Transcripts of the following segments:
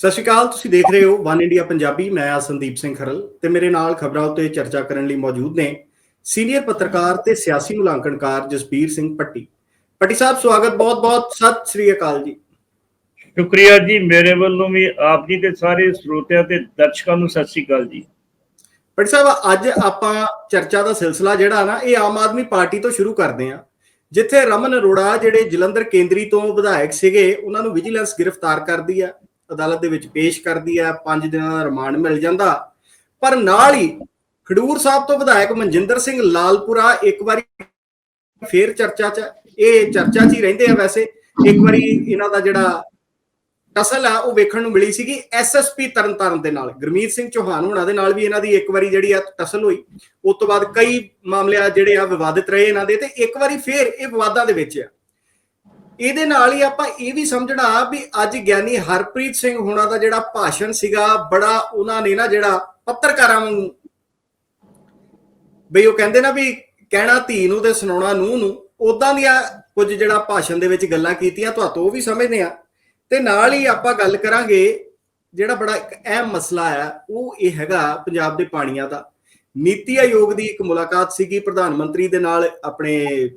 ਸਤਿ ਸ਼੍ਰੀ ਅਕਾਲ ਤੁਸੀਂ ਦੇਖ ਰਹੇ ਹੋ ਵਨ ਇੰਡੀਆ ਪੰਜਾਬੀ ਮੈਂ ਆ ਸੰਦੀਪ ਸਿੰਘ ਖਰਲ ਤੇ ਮੇਰੇ ਨਾਲ ਖਬਰਾਂ ਉੱਤੇ ਚਰਚਾ ਕਰਨ ਲਈ ਮੌਜੂਦ ਨੇ ਸੀਨੀਅਰ ਪੱਤਰਕਾਰ ਤੇ ਸਿਆਸੀ ਮੁਲਾਂਕਣਕਾਰ ਜਸਬੀਰ ਸਿੰਘ ਪੱਟੀ ਪੱਟੀ ਸਾਹਿਬ ਸਵਾਗਤ ਬਹੁਤ-ਬਹੁਤ ਸਤਿ ਸ਼੍ਰੀ ਅਕਾਲ ਜੀ। ਸ਼ੁਕਰੀਆ ਜੀ ਮੇਰੇ ਵੱਲੋਂ ਵੀ ਆਪ ਜੀ ਦੇ ਸਾਰੇ ਸਰੋਤਿਆਂ ਤੇ ਦਰਸ਼ਕਾਂ ਨੂੰ ਸਤਿ ਸ਼੍ਰੀ ਅਕਾਲ ਜੀ। ਪੱਟੀ ਸਾਹਿਬ ਅੱਜ ਆਪਾਂ ਚਰਚਾ ਦਾ ਸਿਲਸਿਲਾ ਜਿਹੜਾ ਨਾ ਇਹ ਆਮ ਆਦਮੀ ਪਾਰਟੀ ਤੋਂ ਸ਼ੁਰੂ ਕਰਦੇ ਹਾਂ ਜਿੱਥੇ ਰਮਨ ਅਰੋੜਾ ਜਿਹੜੇ ਜਲੰਧਰ ਕੇਂਦਰੀ ਤੋਂ ਵਿਧਾਇਕ ਸੀਗੇ ਉਹਨਾਂ ਨੂੰ ਵਿਜੀਲੈਂਸ ਗ੍ਰਿਫਤਾਰ ਕਰਦੀ ਆ। ਅਦਾਲਤ ਦੇ ਵਿੱਚ ਪੇਸ਼ ਕਰਦੀ ਹੈ 5 ਦਿਨਾਂ ਦਾ ਰਿਮਾਂਡ ਮਿਲ ਜਾਂਦਾ। ਪਰ ਨਾਲ ਹੀ ਖਡੂਰ ਸਾਹਿਬ ਤੋਂ ਵਿਧਾਇਕ ਮਨਜਿੰਦਰ ਸਿੰਘ ਲਾਲਪੁਰਾ ਇੱਕ ਵਾਰੀ ਫੇਰ ਚਰਚਾ 'ਚ, ਇਹ ਚਰਚਾ 'ਚ ਹੀ ਰਹਿੰਦੇ ਆ ਵੈਸੇ। ਇੱਕ ਵਾਰੀ ਇਹਨਾਂ ਦਾ ਜਿਹੜਾ ਟਸਲ ਆ, ਉਹ ਵੇਖਣ ਨੂੰ ਮਿਲੀ ਸੀਗੀ ਐਸਐਸਪੀ ਤਰਨਤਾਰਨ ਦੇ ਨਾਲ। ਗੁਰਮੀਤ ਸਿੰਘ ਚੌਹਾਨ ਹੋਣਾ ਦੇ ਨਾਲ ਵੀ ਇਹਨਾਂ ਦੀ ਇੱਕ ਵਾਰੀ ਜਿਹੜੀ ਆ ਟਸਲ ਹੋਈ। ਉਸ ਤੋਂ ਬਾਅਦ ਕਈ ਮਾਮਲੇ ਆ ਜਿਹੜੇ ਆ ਵਿਵਾਦਿਤ ਰਹੇ ਇਹਨਾਂ ਦੇ ਤੇ ਇੱਕ ਵਾਰੀ ਫੇਰ ਇਹ ਵਿਵਾਦਾਂ ਦੇ ਵਿੱਚ ਆ। ਇਹਦੇ ਨਾਲ ਹੀ ਆਪਾਂ ਇਹ ਵੀ ਸਮਝਣਾ ਵੀ ਅੱਜ ਗਿਆਨੀ ਹਰਪ੍ਰੀਤ ਸਿੰਘ ਹੋਣਾ ਦਾ ਜਿਹੜਾ ਭਾਸ਼ਣ ਸੀਗਾ, ਬੜਾ ਉਹਨਾਂ ਨੇ ਨਾ ਜਿਹੜਾ ਪੱਤਰਕਾਰਾਂ ਨੂੰ ਬਈ ਉਹ ਕਹਿੰਦੇ ਨਾ ਵੀ ਕਹਿਣਾ ਧੀ ਨੂੰ ਤੇ ਸੁਣਾਉਣਾ ਨੂੰ ਨੂੰ ਉਦਾਂ ਦੀਆਂ ਕੁਝ ਜਿਹੜਾ ਭਾਸ਼ਣ ਦੇ ਵਿੱਚ ਗੱਲਾਂ ਕੀਤੀਆਂ ਤੁਹਾਤੋਂ ਉਹ ਵੀ ਸਮਝਦੇ ਆ ਤੇ ਨਾਲ ਹੀ ਆਪਾਂ ਗੱਲ ਕਰਾਂਗੇ, ਜਿਹੜਾ ਬੜਾ ਇੱਕ ਅਹਿਮ ਮਸਲਾ ਆ ਉਹ ਇਹ ਹੈਗਾ ਪੰਜਾਬ ਦੇ ਪਾਣੀਆਂ ਦਾ। ਨੀਤੀ ਆਯੋਗ ਦੀ ਇੱਕ ਮੁਲਾਕਾਤ ਸੀਗੀ, ਪ੍ਰਧਾਨ ਮੰਤਰੀ ਦੇ ਨਾਲ ਆਪਣੇ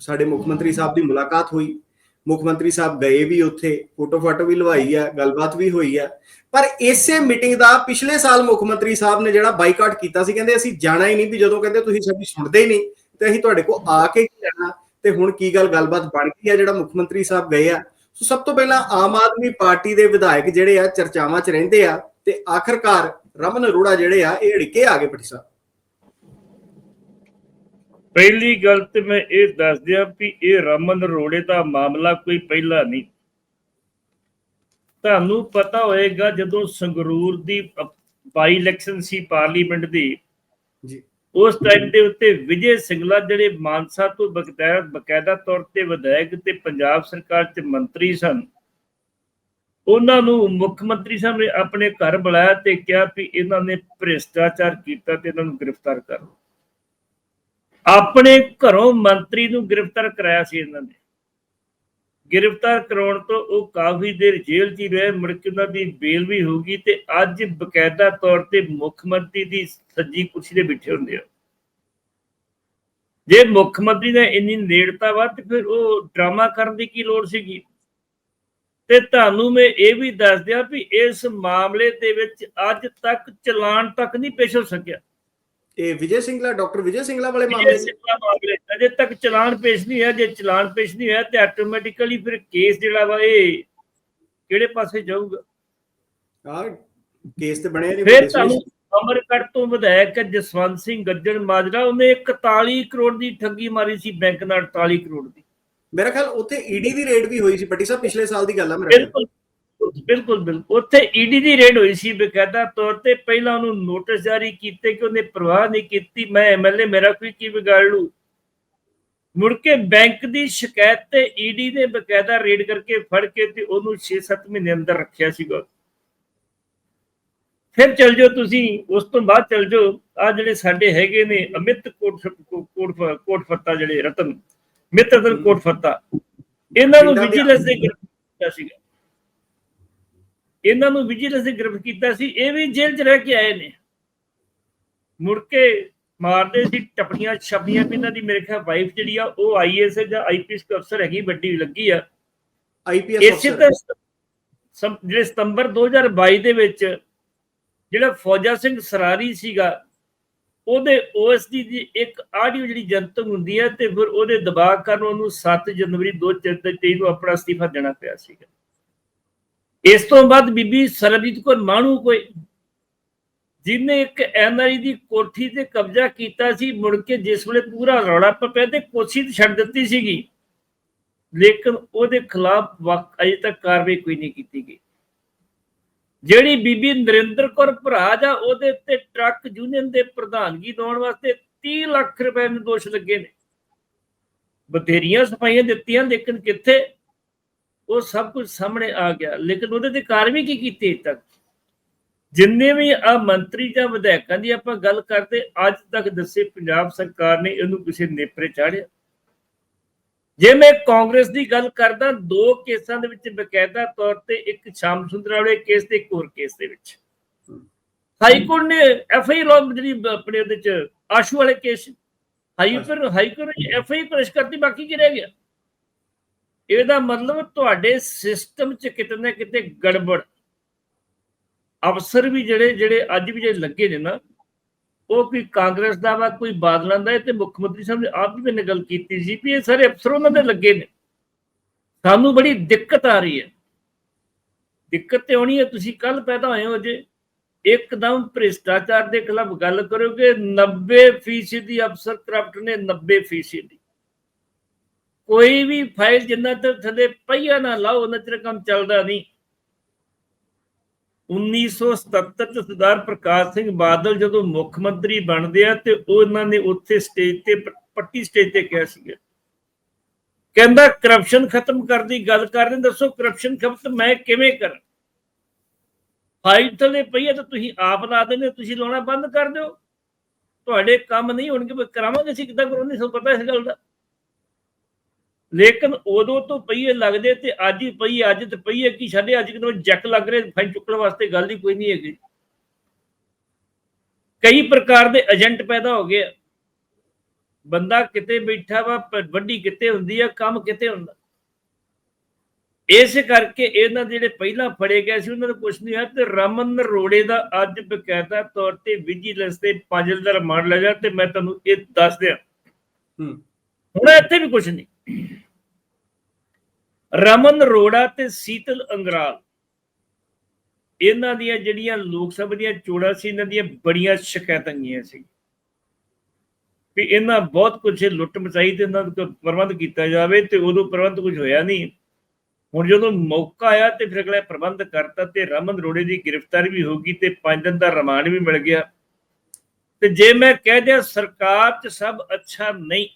ਸਾਡੇ ਮੁੱਖ ਮੰਤਰੀ ਸਾਹਿਬ ਦੀ ਮੁਲਾਕਾਤ ਹੋਈ। ਮੁੱਖ ਮੰਤਰੀ ਸਾਹਿਬ ਗਏ ਵੀ ਉੱਥੇ, ਫੋਟੋ ਫਾਟੋ ਵੀ ਲਵਾਈ ਆ, ਗੱਲਬਾਤ ਵੀ ਹੋਈ ਆ। ਪਰ ਇਸੇ ਮੀਟਿੰਗ ਦਾ ਪਿਛਲੇ ਸਾਲ ਮੁੱਖ ਮੰਤਰੀ ਸਾਹਿਬ ਨੇ ਜਿਹੜਾ ਬਾਈਕਾਟ ਕੀਤਾ ਸੀ, ਕਹਿੰਦੇ ਅਸੀਂ ਜਾਣਾ ਹੀ ਨਹੀਂ ਵੀ ਜਦੋਂ ਕਹਿੰਦੇ ਤੁਸੀਂ ਸਾਡੀ ਸੁਣਦੇ ਹੀ ਨਹੀਂ, ਤੇ ਅਸੀਂ ਤੁਹਾਡੇ ਕੋਲ ਆ ਕੇ ਕੀ ਲੈਣਾ ਤੇ ਹੁਣ ਕੀ ਗੱਲ ਗੱਲਬਾਤ ਬਣ ਗਈ ਆ ਜਿਹੜਾ ਮੁੱਖ ਮੰਤਰੀ ਸਾਹਿਬ ਗਏ ਆ। ਸੋ ਸਭ ਤੋਂ ਪਹਿਲਾਂ ਆਮ ਆਦਮੀ ਪਾਰਟੀ ਦੇ ਵਿਧਾਇਕ ਜਿਹੜੇ ਆ, ਚਰਚਾਵਾਂ 'ਚ ਰਹਿੰਦੇ ਆ, ਤੇ ਆਖਰਕਾਰ ਰਮਨ ਅਰੋੜਾ ਜਿਹੜੇ ਆ, ਇਹ ਢਿੱਕੇ ਆ ਗਏ ਪਟੀ ਸਾਹਿਬ। ਪਹਿਲੀ ਗੱਲ ਤੇ ਮੈਂ ਇਹ ਦੱਸ ਦਿਆਂ ਵੀ ਇਹ ਰਮਨ ਰੋੜੇ ਦਾ ਮਾਮਲਾ ਕੋਈ ਪਹਿਲਾ ਨਹੀਂ। ਤੁਹਾਨੂੰ ਪਤਾ ਹੋਏਗਾ ਜਦੋਂ ਸੰਗਰੂਰ ਦੀ ਬਾਈ ਇਲੈਕਸ਼ਨ ਸੀ ਪਾਰਲੀਮੈਂਟ ਦੀ। ਜੀ। ਉਸ ਟਾਈਮ ਦੇ ਉੱਤੇ ਵਿਜੇ ਸਿੰਗਲਾ ਜਿਹੜੇ ਮਾਨਸਾ ਤੋਂ ਬਕਾਇਦਾ ਬਕਾਇਦਾ ਤੌਰ ਤੇ ਵਿਧਾਇਕ ਤੇ ਪੰਜਾਬ ਸਰਕਾਰ 'ਚ ਮੰਤਰੀ ਸਨ ਉਹਨਾਂ ਨੂੰ ਮੁੱਖ ਮੰਤਰੀ ਸਾਹਿਬ ਨੇ ਆਪਣੇ ਘਰ ਬੁਲਾਇਆ ਤੇ ਕਿਹਾ ਵੀ ਇਹਨਾਂ ਨੇ ਭ੍ਰਿਸ਼ਟਾਚਾਰ ਕੀਤਾ ਤੇ ਇਹਨਾਂ ਨੂੰ ਗ੍ਰਿਫਤਾਰ ਕਰੋ ਆਪਣੇ ਘਰੋਂ ਮੰਤਰੀ ਨੂੰ ਗ੍ਰਿਫਤਾਰ ਕਰਾਇਆ ਸੀ ਇਹਨਾਂ ਨੇ। ਗ੍ਰਿਫਤਾਰ ਕਰਾਉਣ ਤੋਂ ਉਹ ਕਾਫੀ ਦੇਰ ਜੇਲ੍ਹ 'ਚ ਹੀ ਰਹੇ, ਮੁੜ ਕੇ ਉਹਨਾਂ ਦੀ ਬੇਲ ਵੀ ਹੋ ਗਈ ਤੇ ਅੱਜ ਬਕਾਇਦਾ ਤੌਰ ਤੇ ਮੁੱਖ ਮੰਤਰੀ ਦੀ ਸੱਜੀ ਕੁਰਸੀ ਤੇ ਬੈਠੇ ਹੁੰਦੇ ਆ। ਜੇ ਮੁੱਖ ਮੰਤਰੀ ਨੇ ਇੰਨੀ ਨੇੜਤਾ ਵਾ ਤੇ ਫਿਰ ਉਹ ਡਰਾਮਾ ਕਰਨ ਦੀ ਕੀ ਲੋੜ ਸੀਗੀ? ਤੇ ਤੁਹਾਨੂੰ ਮੈਂ ਇਹ ਵੀ ਦੱਸ ਦਿਆਂ ਵੀ ਇਸ ਮਾਮਲੇ ਦੇ ਵਿੱਚ ਅੱਜ ਤੱਕ ਚਲਾਨ ਤੱਕ ਨਹੀਂ ਪੇਸ਼ ਹੋ ਸਕਿਆ। ਇਹ ਵਿਜੇ ਸਿੰਗਲਾ ਡਾਕਟਰ ਵਿਜੇ ਸਿੰਗਲਾ ਵਾਲੇ ਮਾਮਲੇ ਅਜੇ ਤੱਕ ਚਲਾਨ ਪੇਸ਼ ਨਹੀਂ ਹੋਇਆ ਜੇ ਚਲਾਨ ਪੇਸ਼ ਨਹੀਂ ਹੋਇਆ ਤੇ ਆਟੋਮੈਟਿਕਲੀ ਫਿਰ ਕੇਸ ਜਿਹੜਾ ਵਾ ਇਹ ਕਿਹੜੇ ਪਾਸੇ ਜਾਊਗਾ? ਆ ਕੇਸ ਤੇ ਬਣਿਆ ਨਹੀਂ ਫਿਰ ਤੁਹਾਨੂੰ ਅਮਰਕਟ ਤੋਂ ਵਿਧਾਇਕ ਜਸਵੰਤ ਸਿੰਘ ਗੱਜਣ ਮਾਜਰਾ ਉਹਨੇ 41 ਕਰੋੜ ਦੀ ਠੱਗੀ ਮਾਰੀ ਸੀ ਬੈਂਕ ਨਾਲ 48 ਕਰੋੜ ਦੀ। ਮੇਰਾ ਖਿਆਲ ਉੱਥੇ ਈਡੀ ਦੀ ਰੇਡ ਵੀ ਹੋਈ ਸੀ ਪੱਟੀ ਸਾਹਿਬ ਪਿਛਲੇ ਸਾਲ ਦੀ ਗੱਲ ਆ ਮੇਰਾ। ਬਿਲਕੁਲ। ਬਿਲਕੁਲ ਬਿਲਕੁਲ ਉੱਥੇ ਈਡੀ ਦੀ ਰੇਡ ਹੋਈ ਸੀ ਬਕਾਇਦਾ ਤੌਰ ਤੇ ਪਹਿਲਾਂ ਉਹਨੂੰ ਨੋਟਿਸ ਜਾਰੀ ਕੀਤੇ ਕਿ ਉਹਨੇ ਪ੍ਰਵਾਹ ਨਹੀਂ ਕੀਤੀ। ਮੈਂ ਐਮਐਲਏ ਮੇਰਾ ਕੋਈ ਕੀ ਵਿਗਾੜ ਲੂ ਮੁੜ ਕੇ ਬੈਂਕ ਦੀ ਸ਼ਿਕਾਇਤ ਤੇ ਈਡੀ ਨੇ ਬਕਾਇਦਾ ਰੇਡ ਕਰਕੇ ਫੜ ਕੇ ਤੇ ਉਹਨੂੰ 6-7 ਮਹੀਨੇ ਅੰਦਰ ਰੱਖਿਆ ਸੀਗਾ। ਫਿਰ ਚਲ ਜਾਓ ਤੁਸੀਂ ਉਸ ਤੋਂ ਬਾਅਦ ਚਲ ਜਾਓ। ਆ ਜਿਹੜੇ ਸਾਡੇ ਹੈਗੇ ਨੇ ਅਮਿਤ ਕੋਟ ਕੋਟ ਕੋਟ ਫੱਤਾ ਜਿਹੜੇ ਰਤਨ ਮਿੱਤ ਰਤਨ ਕੋਟ ਫੱਤਾ ਇਹਨਾਂ ਨੂੰ ਦੇ ਵਿਜੀਲੈਂਸ ਗ੍ਰਿਫਤਾਰ ਕੀਤਾ ਸੀਗਾ। ਇਹਨਾਂ ਨੂੰ ਵਿਜੀਲੈਂਸ ਨੇ ਗ੍ਰਿਫਤਾਰ ਕੀਤਾ ਸੀ ਇਹ ਵੀ ਜੇਲ੍ਹ 'ਚ ਰਹਿ ਕੇ ਆਏ ਨੇ। ਮੁੜ ਕੇ ਮਾਰਦੇ ਸੀ ਟਪੜੀਆਂ ਛਪੀਆਂ ਵੀ ਇਹਨਾਂ ਦੀ ਮੇਰੇ ਖਿਆਲ ਵਾਈਫ ਜਿਹੜੀ ਆ ਉਹ ਆਈਐਸ ਜਾਂ ਆਈਪੀਐਸ ਅਫਸਰ ਹੈਗੀ ਵੱਡੀ ਲੱਗੀ ਆ। ਆਈਪੀਐਸ ਇਸੇ ਤਰ੍ਹਾਂ ਜਿਹੜੇ ਸਤੰਬਰ 2022 ਦੇ ਵਿੱਚ ਜਿਹੜਾ ਫੌਜਾ ਸਿੰਘ ਸਰਾਰੀ ਸੀਗਾ ਉਹਦੇ ਓਐਸਡੀ ਦੀ ਇੱਕ ਆਡੀਓ ਜਿਹੜੀ ਜਨਤਕ ਹੁੰਦੀ ਹੈ ਤੇ ਫਿਰ ਉਹਦੇ ਦਬਾਅ ਕਾਰਨ ਉਹਨੂੰ 7 ਜਨਵਰੀ 2023 ਨੂੰ ਆਪਣਾ ਅਸਤੀਫਾ ਦੇਣਾ ਪਿਆ ਸੀਗਾ। ਇਸ ਤੋਂ ਬਾਅਦ ਬੀਬੀ ਸਰਬਜੀਤ ਕੌਰ ਮਾਣੂ ਕੋਈ ਜਿਨੇ ਇੱਕ ਐਨਆਈ ਦੀ ਕੋਠੀ ਤੇ ਕਬਜ਼ਾ ਕੀਤਾ ਸੀ, ਮੁੜ ਕੇ ਜਿਸ ਵੇਲੇ ਪੂਰਾ ਰੌਲਾ ਪਿਆ ਤੇ ਕੋਠੀ ਛੱਡ ਦਿੱਤੀ ਸੀਗੀ। ਲੇਕਿਨ ਉਹਦੇ ਖਿਲਾਫ ਅਜੇ ਤੱਕ ਕਾਰਵਾਈ ਕੋਈ ਨਹੀਂ ਕੀਤੀ ਗਈ। ਜਿਹੜੀ ਬੀਬੀ ਨਰਿੰਦਰ ਕੌਰ ਭਰਾ ਜਾਂ ਉਹਦੇ ਉੱਤੇ ਟਰੱਕ ਯੂਨੀਅਨ ਦੇ ਪ੍ਰਧਾਨਗੀ ਦੇਣ ਵਾਸਤੇ 30 ਲੱਖ ਰੁਪਏ ਦੇ ਦੋਸ਼ ਲੱਗੇ ਨੇ। ਬਥੇਰੀਆਂ ਸਫਾਈਆਂ ਦਿੱਤੀਆਂ, ਲੇਕਿਨ ਕਿੱਥੇ ਉਹ ਸਭ ਕੁਝ ਸਾਹਮਣੇ ਆ ਗਿਆ। ਲੇਕਿਨ ਉਹਦੇ ਤੇ ਕਾਰਵਾਈ ਕੀ ਕੀਤੀ ਤੱਕ? ਜਿੰਨੇ ਵੀ ਆ ਮੰਤਰੀ ਜਾਂ ਵਿਧਾਇਕਾਂ ਦੀ ਆਪਾਂ ਗੱਲ ਕਰਦੇ ਅੱਜ ਤੱਕ ਦੱਸੇ ਪੰਜਾਬ ਸਰਕਾਰ ਨੇ ਇਹਨੂੰ ਕਿਸੇ ਨੇਪਰੇ ਚਾੜਿਆ। ਜੇ ਮੈਂ ਕਾਂਗਰਸ ਦੀ ਗੱਲ ਕਰਦਾ ਦੋ ਕੇਸਾਂ ਦੇ ਵਿੱਚ ਬਕਾਇਦਾ ਤੌਰ ਤੇ ਇੱਕ ਸ਼ਾਮ ਸੁੰਦਰ ਵਾਲੇ ਕੇਸ ਤੇ ਇੱਕ ਹੋਰ ਕੇਸ ਦੇ ਵਿੱਚ। ਹਾਈ ਕੋਰਟ ਨੇ ਐਫ ਆਈ ਲੋ ਜਿਹੜੀ ਆਪਣੇ ਉਹਦੇ ਚ ਆਸ਼ੂ ਵਾਲੇ ਕੇਸ ਹਾਈ ਪਰ ਹਾਈ ਕੋਰਟ ਐਫ ਆਈ ਪੇਸ਼ ਕਰਤੀ ਬਾਕੀ ਕੀ ਰਹਿ ਗਿਆ? ਇਹਦਾ ਮਤਲਬ ਤੁਹਾਡੇ ਸਿਸਟਮ ਚ ਕਿਤੇ ਨਾ ਕਿਤੇ ਗੜਬੜ। ਅਫਸਰ ਵੀ ਜਿਹੜੇ ਜਿਹੜੇ ਅੱਜ ਵੀ ਜਿਹੜੇ ਲੱਗੇ ਨੇ ਨਾ, ਉਹ ਕੋਈ ਕਾਂਗਰਸ ਦਾ ਵਾ, ਕੋਈ ਬਾਦਲਾਂ ਦਾ ਤੇ ਮੁੱਖ ਮੰਤਰੀ ਸਾਹਿਬ ਨੇ ਆਪ ਵੀ ਮੈਨੇ ਗੱਲ ਕੀਤੀ ਸੀ ਵੀ ਇਹ ਸਾਰੇ ਅਫਸਰ ਉਹਨਾਂ ਦੇ ਲੱਗੇ ਨੇ। ਸਾਨੂੰ ਬੜੀ ਦਿੱਕਤ ਆ ਰਹੀ ਹੈ। ਦਿੱਕਤ ਤੇ ਆਉਣੀ ਹੈ, ਤੁਸੀਂ ਕੱਲ ਪੈਦਾ ਹੋਏ ਹੋ ਜੇ। ਇੱਕਦਮ ਭ੍ਰਿਸ਼ਟਾਚਾਰ ਦੇ ਖਿਲਾਫ ਗੱਲ ਕਰੋਗੇ 90% ਦੀ ਅਫਸਰ ਕਰਪਟ ਨੇ 90% ਕੋਈ ਵੀ ਫਾਈਲ ਜਿੰਨਾ ਤੱਕ ਥੱਲੇ ਪਈਆ ਨਾ ਲਾਓ, ਉਹਨਾਂ ਚਿਰ ਕੰਮ ਚੱਲਦਾ ਨਹੀਂ। 1977 ਚ ਸਰਦਾਰ ਪ੍ਰਕਾਸ਼ ਸਿੰਘ ਬਾਦਲ ਜਦੋਂ ਮੁੱਖ ਮੰਤਰੀ ਬਣਦੇ ਆ ਤੇ ਉਹਨਾਂ ਨੇ ਉੱਥੇ ਸਟੇਜ ਤੇ ਪੱਟੀ ਸਟੇਜ ਤੇ ਕਿਹਾ ਸੀਗਾ। ਕਹਿੰਦਾ ਕਰਪਸ਼ਨ ਖਤਮ ਕਰਨ ਦੀ ਗੱਲ ਕਰ ਰਹੇ ਦੱਸੋ ਕਰਪਸ਼ਨ ਖਤਮ ਮੈਂ ਕਿਵੇਂ ਕਰਾਂ? ਫਾਈਲ ਥੱਲੇ ਪਈ ਹੈ ਤਾਂ ਤੁਸੀਂ ਆਪ ਲਾ ਦੇਣੇ ਤੁਸੀਂ ਲਾਉਣਾ ਬੰਦ ਕਰ ਦਿਓ। ਤੁਹਾਡੇ ਕੰਮ ਨਹੀਂ ਹੋਣਗੇ ਕਰਾਵਾਂਗੇ ਅਸੀਂ ਕਿੱਦਾਂ ਕਰਾਉਂਦੇ ਸਾਨੂੰ ਪਤਾ ਇਸ ਗੱਲ ਦਾ। ਲੇਕਿਨ ਉਦੋਂ ਤੋਂ ਪਈਏ ਲੱਗਦੇ ਤੇ ਅੱਜ ਹੀ ਪਈ ਅੱਜ ਤੇ ਪਈ ਹੈ ਕਿ ਸਾਡੇ ਅੱਜ ਕਿਤੇ ਜੈਕ ਲੱਗ ਰਹੇ ਫਾਈਲ ਚੁੱਕਣ ਵਾਸਤੇ ਗੱਲ ਹੀ ਕੋਈ ਨਹੀਂ ਹੈਗੀ। ਕਈ ਪ੍ਰਕਾਰ ਦੇ ਏਜੰਟ ਪੈਦਾ ਹੋ ਗਏ। ਬੰਦਾ ਕਿਤੇ ਬੈਠਾ ਵਾ ਵੱਡੀ ਕਿਤੇ ਹੁੰਦੀ ਆ ਕੰਮ ਕਿਤੇ ਹੁੰਦਾ। ਇਸ ਕਰਕੇ ਇਹਨਾਂ ਦੇ ਜਿਹੜੇ ਪਹਿਲਾਂ ਫੜੇ ਗਏ ਸੀ ਉਹਨਾਂ ਨੂੰ ਕੁਝ ਨਹੀਂ ਹੋਇਆ ਤੇ ਰਮਨ ਰੋੜੇ ਦਾ ਅੱਜ ਬਕਾਇਦਾ ਤੌਰ ਤੇ ਵਿਜੀਲੈਂਸ ਦੇ ਪੰਜ ਦਿਨ ਦਾ ਰਿਮਾਂਡ ਲੱਗਾ ਤੇ ਮੈਂ ਤੁਹਾਨੂੰ ਇਹ ਦੱਸ ਦਿਆਂ। ਹੂੰ। ਹੁਣ ਇੱਥੇ ਵੀ ਕੁਝ ਨਹੀਂ। ਰਮਨ ਰੋੜਾ ਤੇ ਸੀਤਲ ਅੰਗਰਾਲ। ਇਹਨਾਂ ਦੀਆਂ ਜਿਹੜੀਆਂ ਲੋਕ ਸਭਾ ਦੀਆਂ ਚੋਣਾਂ ਸੀ, ਇਹਨਾਂ ਦੀਆਂ ਬੜੀਆਂ ਸ਼ਿਕਾਇਤਾਂ ਗਈਆਂ ਸੀ। ਵੀ ਇਹਨਾਂ ਬਹੁਤ ਕੁਝ ਲੁੱਟ ਮਚਾਈ ਤੇ ਇਹਨਾਂ ਦਾ ਪ੍ਰਬੰਧ ਕੀਤਾ ਜਾਵੇ ਤੇ ਉਦੋਂ ਪ੍ਰਬੰਧ ਕੁਝ ਹੋਇਆ ਨਹੀਂ। ਹੁਣ ਜਦੋਂ ਮੌਕਾ ਆਇਆ ਤੇ ਫਿਰ ਅਗਲਾ ਪ੍ਰਬੰਧ ਕਰਤਾ ਤੇ ਰਮਨ ਰੋੜੇ ਦੀ ਗ੍ਰਿਫਤਾਰੀ ਵੀ ਹੋ ਗਈ ਤੇ 5 ਦਿਨ ਦਾ ਰਿਮਾਂਡ ਵੀ ਮਿਲ ਗਿਆ। ਤੇ ਜੇ ਮੈਂ ਕਹਿ ਦਿਆਂ ਸਰਕਾਰ 'ਚ ਸਭ ਅੱਛਾ ਨਹੀਂ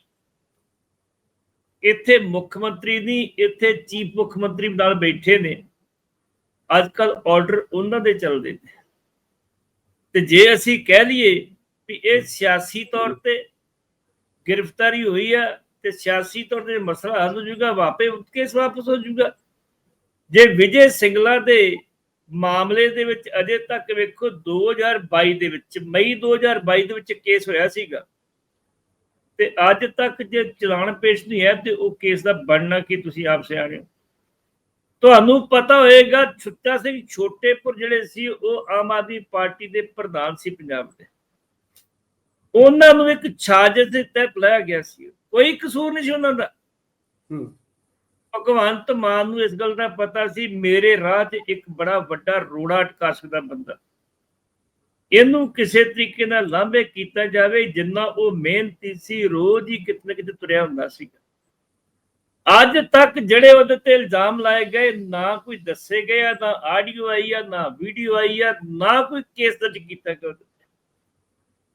ਇੱਥੇ ਮੁੱਖ ਮੰਤਰੀ ਨਹੀਂ, ਇੱਥੇ ਚੀਫ ਮੁੱਖ ਮੰਤਰੀ ਨਾਲ ਬੈਠੇ ਨੇ। ਅੱਜ ਕੱਲ ਆਰਡਰ ਉਹਨਾਂ ਦੇ ਚੱਲਦੇ ਨੇ। ਤੇ ਜੇ ਅਸੀਂ ਕਹਿ ਲਈਏ ਵੀ ਇਹ ਸਿਆਸੀ ਤੌਰ ਤੇ ਗ੍ਰਿਫਤਾਰੀ ਹੋਈ ਆ, ਤੇ ਸਿਆਸੀ ਤੌਰ ਤੇ ਮਸਲਾ ਹੱਲ ਹੋ ਜਾਊਗਾ, ਵਾਪੇ ਕੇਸ ਵਾਪਸ ਹੋ ਜਾਊਗਾ। ਜੇ ਵਿਜੇ ਸਿੰਗਲਾ ਦੇ ਮਾਮਲੇ ਦੇ ਵਿੱਚ ਅਜੇ ਤੱਕ ਵੇਖੋ 2022 ਦੇ ਵਿੱਚ, ਮਈ 2022 ਦੇ ਵਿੱਚ ਕੇਸ ਹੋਇਆ ਸੀਗਾ। ਤੇ ਅੱਜ ਤੱਕ ਜੇ ਚਲਾਨ ਪੇਸ਼ ਨਹੀਂ ਹੈ ਤੇ ਉਹ ਕੇਸ ਦਾ ਬਣਨਾ ਕੀ ਤੁਸੀਂ ਆਪ ਸਿਆਣੇ ਤੁਹਾਨੂੰ ਪਤਾ ਹੋਏਗਾ ਛੁੱਟਾ ਸਿੰਘ ਛੋਟੇਪੁਰ ਜਿਹੜੇ ਸੀ ਉਹ ਆਮ ਆਦਮੀ ਪਾਰਟੀ ਦੇ ਪ੍ਰਧਾਨ ਸੀ ਪੰਜਾਬ ਦੇ। ਉਹਨਾਂ ਨੂੰ ਇੱਕ ਛਾਜਸ ਦੇ ਤਹਿਤ ਲਾਇਆ ਗਿਆ ਸੀ। ਕੋਈ ਕਸੂਰ ਨਹੀਂ ਸੀ ਉਹਨਾਂ ਦਾ। ਹੂੰ। ਭਗਵੰਤ ਮਾਨ ਨੂੰ ਇਸ ਗੱਲ ਦਾ ਪਤਾ ਸੀ ਮੇਰੇ ਰਾਹ 'ਚ ਇੱਕ ਬੜਾ ਵੱਡਾ ਰੋੜਾ ਅਟਕਾ ਸਕਦਾ ਬੰਦਾ। ਇਹਨੂੰ ਕਿਸੇ ਤਰੀਕੇ ਨਾਲ ਲਾਂਭੇ ਕੀਤਾ ਜਾਵੇ ਜਿੰਨਾ ਉਹ ਮਿਹਨਤੀ ਸੀ, ਰੋਜ਼ ਹੀ ਕਿਤੇ ਨਾ ਕਿਤੇ ਤੁਰਿਆ ਹੁੰਦਾ ਸੀ ਅੱਜ ਤੱਕ ਜਿਹੜੇ ਉਹਦੇ ਤੇ ਇਲਜ਼ਾਮ ਲਾਏ ਗਏ, ਨਾ ਕੋਈ ਦੱਸੇ ਗਏ ਆ, ਨਾ ਆਡੀਓ ਆਈ ਆ, ਨਾ ਵੀਡੀਓ ਆਈ ਆ, ਨਾ ਕੋਈ ਕੇਸ ਦਰਜ ਕੀਤਾ ਗਿਆ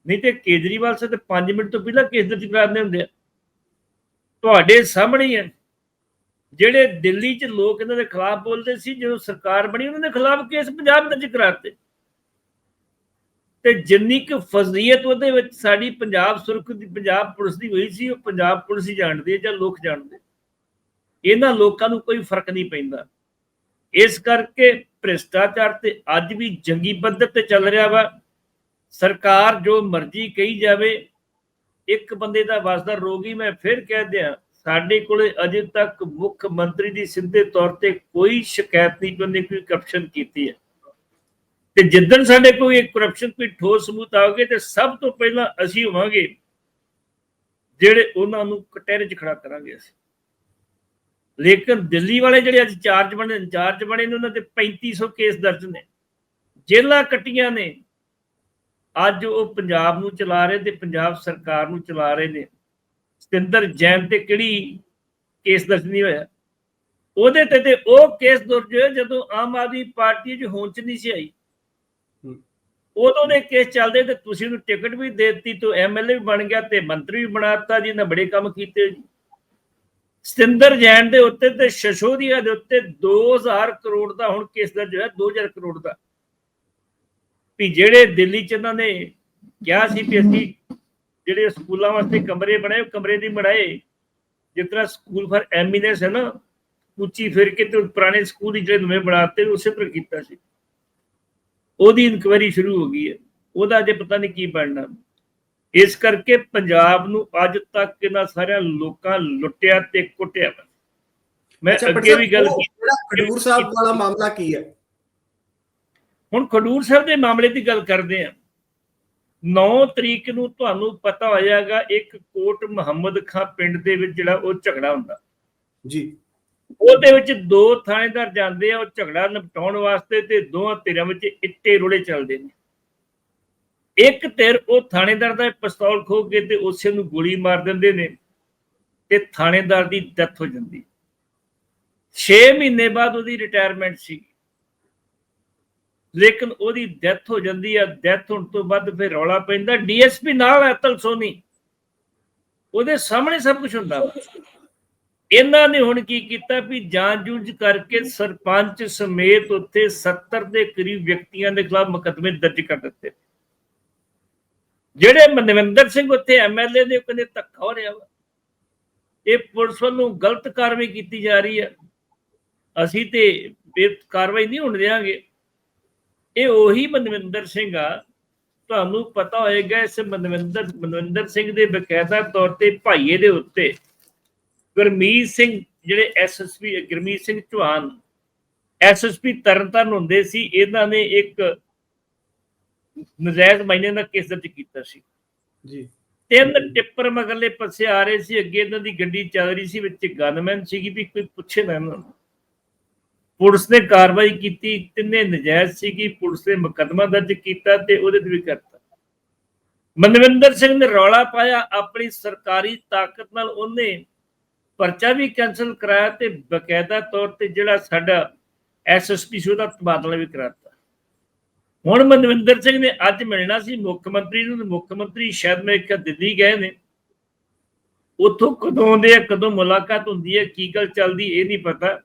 ਨਹੀਂ ਤੇ ਕੇਜਰੀਵਾਲ ਸਾਹਿਬ ਤੇ 5 ਮਿੰਟ ਤੋਂ ਪਹਿਲਾਂ ਕੇਸ ਦਰਜ ਕਰਾ ਹੁੰਦੇ ਆ। ਤੁਹਾਡੇ ਸਾਹਮਣੇ ਹੀ ਹੈ ਜਿਹੜੇ ਦਿੱਲੀ 'ਚ ਲੋਕ ਇਹਨਾਂ ਦੇ ਖਿਲਾਫ ਬੋਲਦੇ ਸੀ, ਜਦੋਂ ਸਰਕਾਰ ਬਣੀ, ਉਹਨਾਂ ਦੇ ਖਿਲਾਫ ਕੇਸ ਪੰਜਾਬ ਦਰਜ ਕਰਾਤੇ। ਤੇ ਜਿੰਨੀ ਕੁ ਫਜ਼ਲੀਅਤ ਉਹਦੇ ਵਿੱਚ ਸਾਡੀ ਪੰਜਾਬ ਸੁਰੱਖ ਦੀ, ਪੰਜਾਬ ਪੁਲਿਸ ਦੀ ਹੋਈ ਸੀ, ਉਹ ਪੰਜਾਬ ਪੁਲਿਸ ਹੀ ਜਾਣਦੀ ਹੈ ਜਾਂ ਲੋਕ ਜਾਣਦੇ ਇਹਨਾਂ ਲੋਕਾਂ ਨੂੰ ਕੋਈ ਫ਼ਰਕ ਨਹੀਂ ਪੈਂਦਾ। ਇਸ ਕਰਕੇ ਭ੍ਰਿਸ਼ਟਾਚਾਰ ਤੇ ਅੱਜ ਵੀ ਜੰਗੀ ਪੱਧਰ ਤੇ ਚੱਲ ਰਿਹਾ ਵਾ। ਸਰਕਾਰ ਜੋ ਮਰਜ਼ੀ ਕਹੀ ਜਾਵੇ, ਇੱਕ ਬੰਦੇ ਦਾ ਵਸਦਾ ਰੋਗੀ ਮੈਂ ਫਿਰ ਕਹਿ ਦਿਆਂ, ਸਾਡੇ ਕੋਲੇ ਅਜੇ ਤੱਕ ਮੁੱਖ ਮੰਤਰੀ ਦੀ ਸਿੱਧੇ ਤੌਰ ਤੇ ਕੋਈ ਸ਼ਿਕਾਇਤ ਨਹੀਂ ਕਿ ਉਹਨੇ ਕੋਈ ਕਰਪਸ਼ਨ ਕੀਤੀ ਹੈ। ਤੇ ਜਿੱਦਣ ਸਾਡੇ ਕੋਈ ਕਰਪਸ਼ਨ ਕੋਈ ਠੋਸ ਸਬੂਤ ਆਉਗੇ ਤੇ ਸਭ ਤੋਂ ਪਹਿਲਾਂ ਅਸੀਂ ਹੋਵਾਂਗੇ ਜਿਹੜੇ ਉਹਨਾਂ ਨੂੰ ਕਟਹਿਰੇ 'ਚ ਖੜਾ ਕਰਾਂਗੇ ਅਸੀਂ। ਲੇਕਿਨ ਦਿੱਲੀ ਵਾਲੇ ਜਿਹੜੇ ਅੱਜ ਚਾਰਜ ਬਣੇ ਇੰਚਾਰਜ ਬਣੇ ਨੇ, ਉਹਨਾਂ ਤੇ 3500 ਕੇਸ ਦਰਜ ਨੇ। ਜੇਲਾਂ ਕੱਟੀਆਂ ਨੇ। ਅੱਜ ਉਹ ਪੰਜਾਬ ਨੂੰ ਚਲਾ ਰਹੇ ਤੇ ਪੰਜਾਬ ਸਰਕਾਰ ਨੂੰ ਚਲਾ ਰਹੇ ਨੇ। ਸਤਿੰਦਰ ਜੈਨ ਤੇ ਕਿਹੜੀ ਕੇਸ ਦਰਜ ਨਹੀਂ ਹੋਇਆ? ਉਹਦੇ ਤੇ ਤੇ ਉਹ ਕੇਸ ਦਰਜ ਹੋਇਆ ਜਦੋਂ ਆਮ ਆਦਮੀ ਪਾਰਟੀ ਚ ਹੋਂਚ ਨਹੀਂ ਸੀ ਆਈ। ਉਦੋਂ ਦੇ ਕੇਸ ਚੱਲਦੇ ਤੇ ਤੁਸੀਂ ਨੂੰ ਟਿਕਟ ਵੀ ਦੇ ਦਿੱਤੀ ਤੋਂ ਐਮਐਲਏ ਵੀ ਬਣ ਗਿਆ ਤੇ ਮੰਤਰੀ ਵੀ ਬਣਾਤਾ ਜੀ ਨੇ ਬੜੇ ਕੰਮ ਕੀਤੇ ਜੀ। ਸਤਿੰਦਰ ਜੈਨ ਦੇ ਉੱਤੇ ਤੇ ਸ਼ਸ਼ੋਦੀਆ ਦੇ ਉੱਤੇ 2000 ਕਰੋੜ ਦਾ ਹੁਣ ਕੇਸ ਦਰਜ ਹੋਇਆ 2000 ਕਰੋੜ ਦਾ। ਵੀ ਜਿਹੜੇ ਦਿੱਲੀ ਚ ਇਹਨਾਂ ਨੇ ਕਿਹਾ ਸੀ ਵੀ ਅਸੀਂ ਜਿਹੜੇ ਸਕੂਲਾਂ ਵਾਸਤੇ ਕਮਰੇ ਬਣਾਏ ਕਮਰੇ ਦੀ ਬਣਾਏ। ਜਿਸ ਤਰ੍ਹਾਂ ਸਕੂਲ ਫਾਰ ਐਮੀਨੈਂਸ ਹੈ ਨਾ, ਉੱਚੀ ਫਿਰ ਕੇ ਤੇ ਪੁਰਾਣੇ ਸਕੂਲ ਹੀ ਜਿਹੜੇ ਨਵੇਂ ਬਣਾਤੇ ਉਸੇ ਤਰ੍ਹਾਂ ਕੀਤਾ ਸੀ। ਉਹਦੀ ਇਨਕੁਆਇਰੀ ਸ਼ੁਰੂ ਹੋ ਗਈ ਹੈ। ਉਹਦਾ ਅਜੇ ਪਤਾ ਨਹੀਂ ਕੀ ਬਣਨਾ। ਇਸ ਕਰਕੇ ਪੰਜਾਬ ਨੂੰ ਅੱਜ ਤੱਕ ਇਹਨਾਂ ਸਾਰਿਆਂ ਲੋਕਾਂ ਲੁੱਟਿਆ ਤੇ ਕੁੱਟਿਆ। ਮੈਂ ਅੱਗੇ ਵੀ ਗੱਲ ਉਹ ਕੀਤੀ। ਜਿਹੜਾ ਖਡੂਰ ਸਾਹਿਬ ਵਾਲਾ ਮਾਮਲਾ ਕੀ ਹੈ? ਹੁਣ ਖਡੂਰ ਸਾਹਿਬ ਦੇ ਮਾਮਲੇ ਦੀ ਗੱਲ ਕਰਦੇ ਆ 9 ਤਰੀਕ ਨੂੰ ਤੁਹਾਨੂੰ ਪਤਾ ਹੋਇਆਗਾ ਇੱਕ ਕੋਟ ਮੁਹੰਮਦ ਖਾਂ ਪਿੰਡ ਦੇ ਵਿੱਚ ਜਿਹੜਾ ਉਹ ਝਗੜਾ ਹੁੰਦਾ। ਜੀ। ਉਹਦੇ ਵਿੱਚ ਦੋ ਥਾਣੇਦਾਰ ਜਾਂਦੇ ਆ, ਉਹ ਝਗੜਾ ਨਿਪਟਾਉਣ ਵਾਸਤੇ ਤੇ ਦੋਹਾਂ ਧਿਰਾਂ ਵਿੱਚ ਇੱਟੇ ਰੋੜੇ ਚੱਲਦੇ ਨੇ। ਇੱਕ ਧਿਰ ਉਹ ਥਾਣੇਦਾਰ ਦਾ ਪਿਸਤੌਲ ਖੋਹ ਕੇ ਤੇ ਉਸੇ ਨੂੰ ਗੋਲੀ ਮਾਰ ਦਿੰਦੇ ਨੇ ਤੇ ਥਾਣੇਦਾਰ ਦੀ ਡੈਥ ਹੋ ਜਾਂਦੀ। 6 ਮਹੀਨੇ ਬਾਅਦ ਉਹਦੀ ਰਿਟਾਇਰਮੈਂਟ ਸੀ। ਲੇਕਿਨ ਉਹਦੀ ਡੈਥ ਹੋ ਜਾਂਦੀ ਆ, ਡੈਥ ਹੋਣ ਤੋਂ ਬਾਅਦ ਫਿਰ ਰੌਲਾ ਪੈਂਦਾ। ਡੀਐਸਪੀ ਨਾਲ ਹੈ ਅਤਲ ਸੋਨੀ, ਉਹਦੇ ਸਾਹਮਣੇ ਸਭ ਕੁਝ ਹੁੰਦਾ ਇਹਨਾਂ ਨੇ ਹੁਣ ਕੀ ਕੀਤਾ ਵੀ ਜਾਂਚ ਜੂਝ ਕਰਕੇ ਸਰਪੰਚ ਸਮੇਤ ਉੱਥੇ 70 ਦੇ ਕਰੀਬ ਵਿਅਕਤੀਆਂ ਦੇ ਖਿਲਾਫ ਮੁਕੱਦਮੇ ਦਰਜ ਕਰ ਦਿੱਤੇ। ਜਿਹੜੇ ਮਨਵਿੰਦਰ ਸਿੰਘ ਉੱਥੇ ਐਮਐਲਏ ਦੇ ਕਹਿੰਦੇ ਧੱਕਾ ਹੋ ਰਿਹਾ ਵਾ। ਇਹ ਪੁਲਿਸ ਵੱਲੋਂ ਗਲਤ ਕਾਰਵਾਈ ਕੀਤੀ ਜਾ ਰਹੀ ਹੈ। ਅਸੀਂ ਤੇ ਇਹ ਕਾਰਵਾਈ ਨਹੀਂ ਹੋਣ ਦੇਵਾਂਗੇ ਇਹ ਉਹੀ ਮਨਵਿੰਦਰ ਸਿੰਘ ਆ। ਤੁਹਾਨੂੰ ਪਤਾ ਹੋਏਗਾ ਇਸ ਮਨਵਿੰਦਰ ਮਨਵਿੰਦਰ ਸਿੰਘ ਦੇ ਬਕਾਇਦਾ ਤੌਰ ਤੇ ਭਾਈਏ ਦੇ ਉੱਤੇ ਗੁਰਮੀਤ ਸਿੰਘ ਜਿਹੜੇ ਐਸਐਸਪੀ ਗੁਰਮੀਤ ਸਿੰਘ ਚੌਹਾਨ ਐਸਐਸਪੀ ਤਰਨਤਾਰਨ ਹੁੰਦੇ ਸੀ ਇਹਨਾਂ ਨੇ ਇੱਕ ਨਜਾਇਜ਼ ਮਾਇਨੇ ਦਾ ਕੇਸ ਦਰਜ ਕੀਤਾ ਸੀ। ਜੀ। ਤਿੰਨ ਟਿੱਪਰ ਮਗਰਲੇ ਪਾਸੇ ਆ ਰਹੇ ਸੀ ਅੱਗੇ ਇਹਨਾਂ ਦੀ ਗੱਡੀ ਚੱਲ ਰਹੀ ਸੀ ਵਿੱਚ ਗਨਮੈਨ ਸੀਗੀ ਵੀ ਕੋਈ ਪੁੱਛੇ ਨਾ ਇਹਨਾਂ ਨੂੰ। ਪੁਲਿਸ ਨੇ ਕਾਰਵਾਈ ਕੀਤੀ ਤਿੰਨੇ ਨਜਾਇਜ਼ ਸੀਗੀ ਪੁਲਿਸ ਨੇ ਮੁਕੱਦਮਾ ਦਰਜ ਕੀਤਾ ਤੇ ਉਹਦੇ ਤੇ ਵੀ ਕਰਤਾ। ਮਨਵਿੰਦਰ ਸਿੰਘ ਨੇ ਰੌਲਾ ਪਾਇਆ ਆਪਣੀ ਸਰਕਾਰੀ ਤਾਕਤ ਨਾਲ ਉਹਨੇ ਪਰਚਾ ਵੀ ਕੈਨਸਲ ਕਰਾਇਆ ਤੇ ਬਕਾਇਦਾ ਤੌਰ ਤੇ ਜਿਹੜਾ ਸਾਡਾ ਐਸਐਸਪੀ ਸੀ ਉਹਦਾ ਤਬਾਦਲਾ ਵੀ ਕਰਾਤਾ। ਹੁਣ ਮਨਵਿੰਦਰ ਸਿੰਘ ਨੇ ਅੱਜ ਮਿਲਣਾ ਸੀ ਮੁੱਖ ਮੰਤਰੀ ਨੂੰ ਮੁੱਖ ਮੰਤਰੀ ਸ਼ਾਇਦ ਮੈਂ ਇੱਕ ਦਿੱਲੀ ਗਏ ਨੇ। ਉੱਥੋਂ ਕਦੋਂ ਆਉਂਦੇ ਆ, ਕਦੋਂ ਮੁਲਾਕਾਤ ਹੁੰਦੀ ਹੈ ਕੀ ਗੱਲ ਚੱਲਦੀ ਇਹ ਨਹੀਂ ਪਤਾ।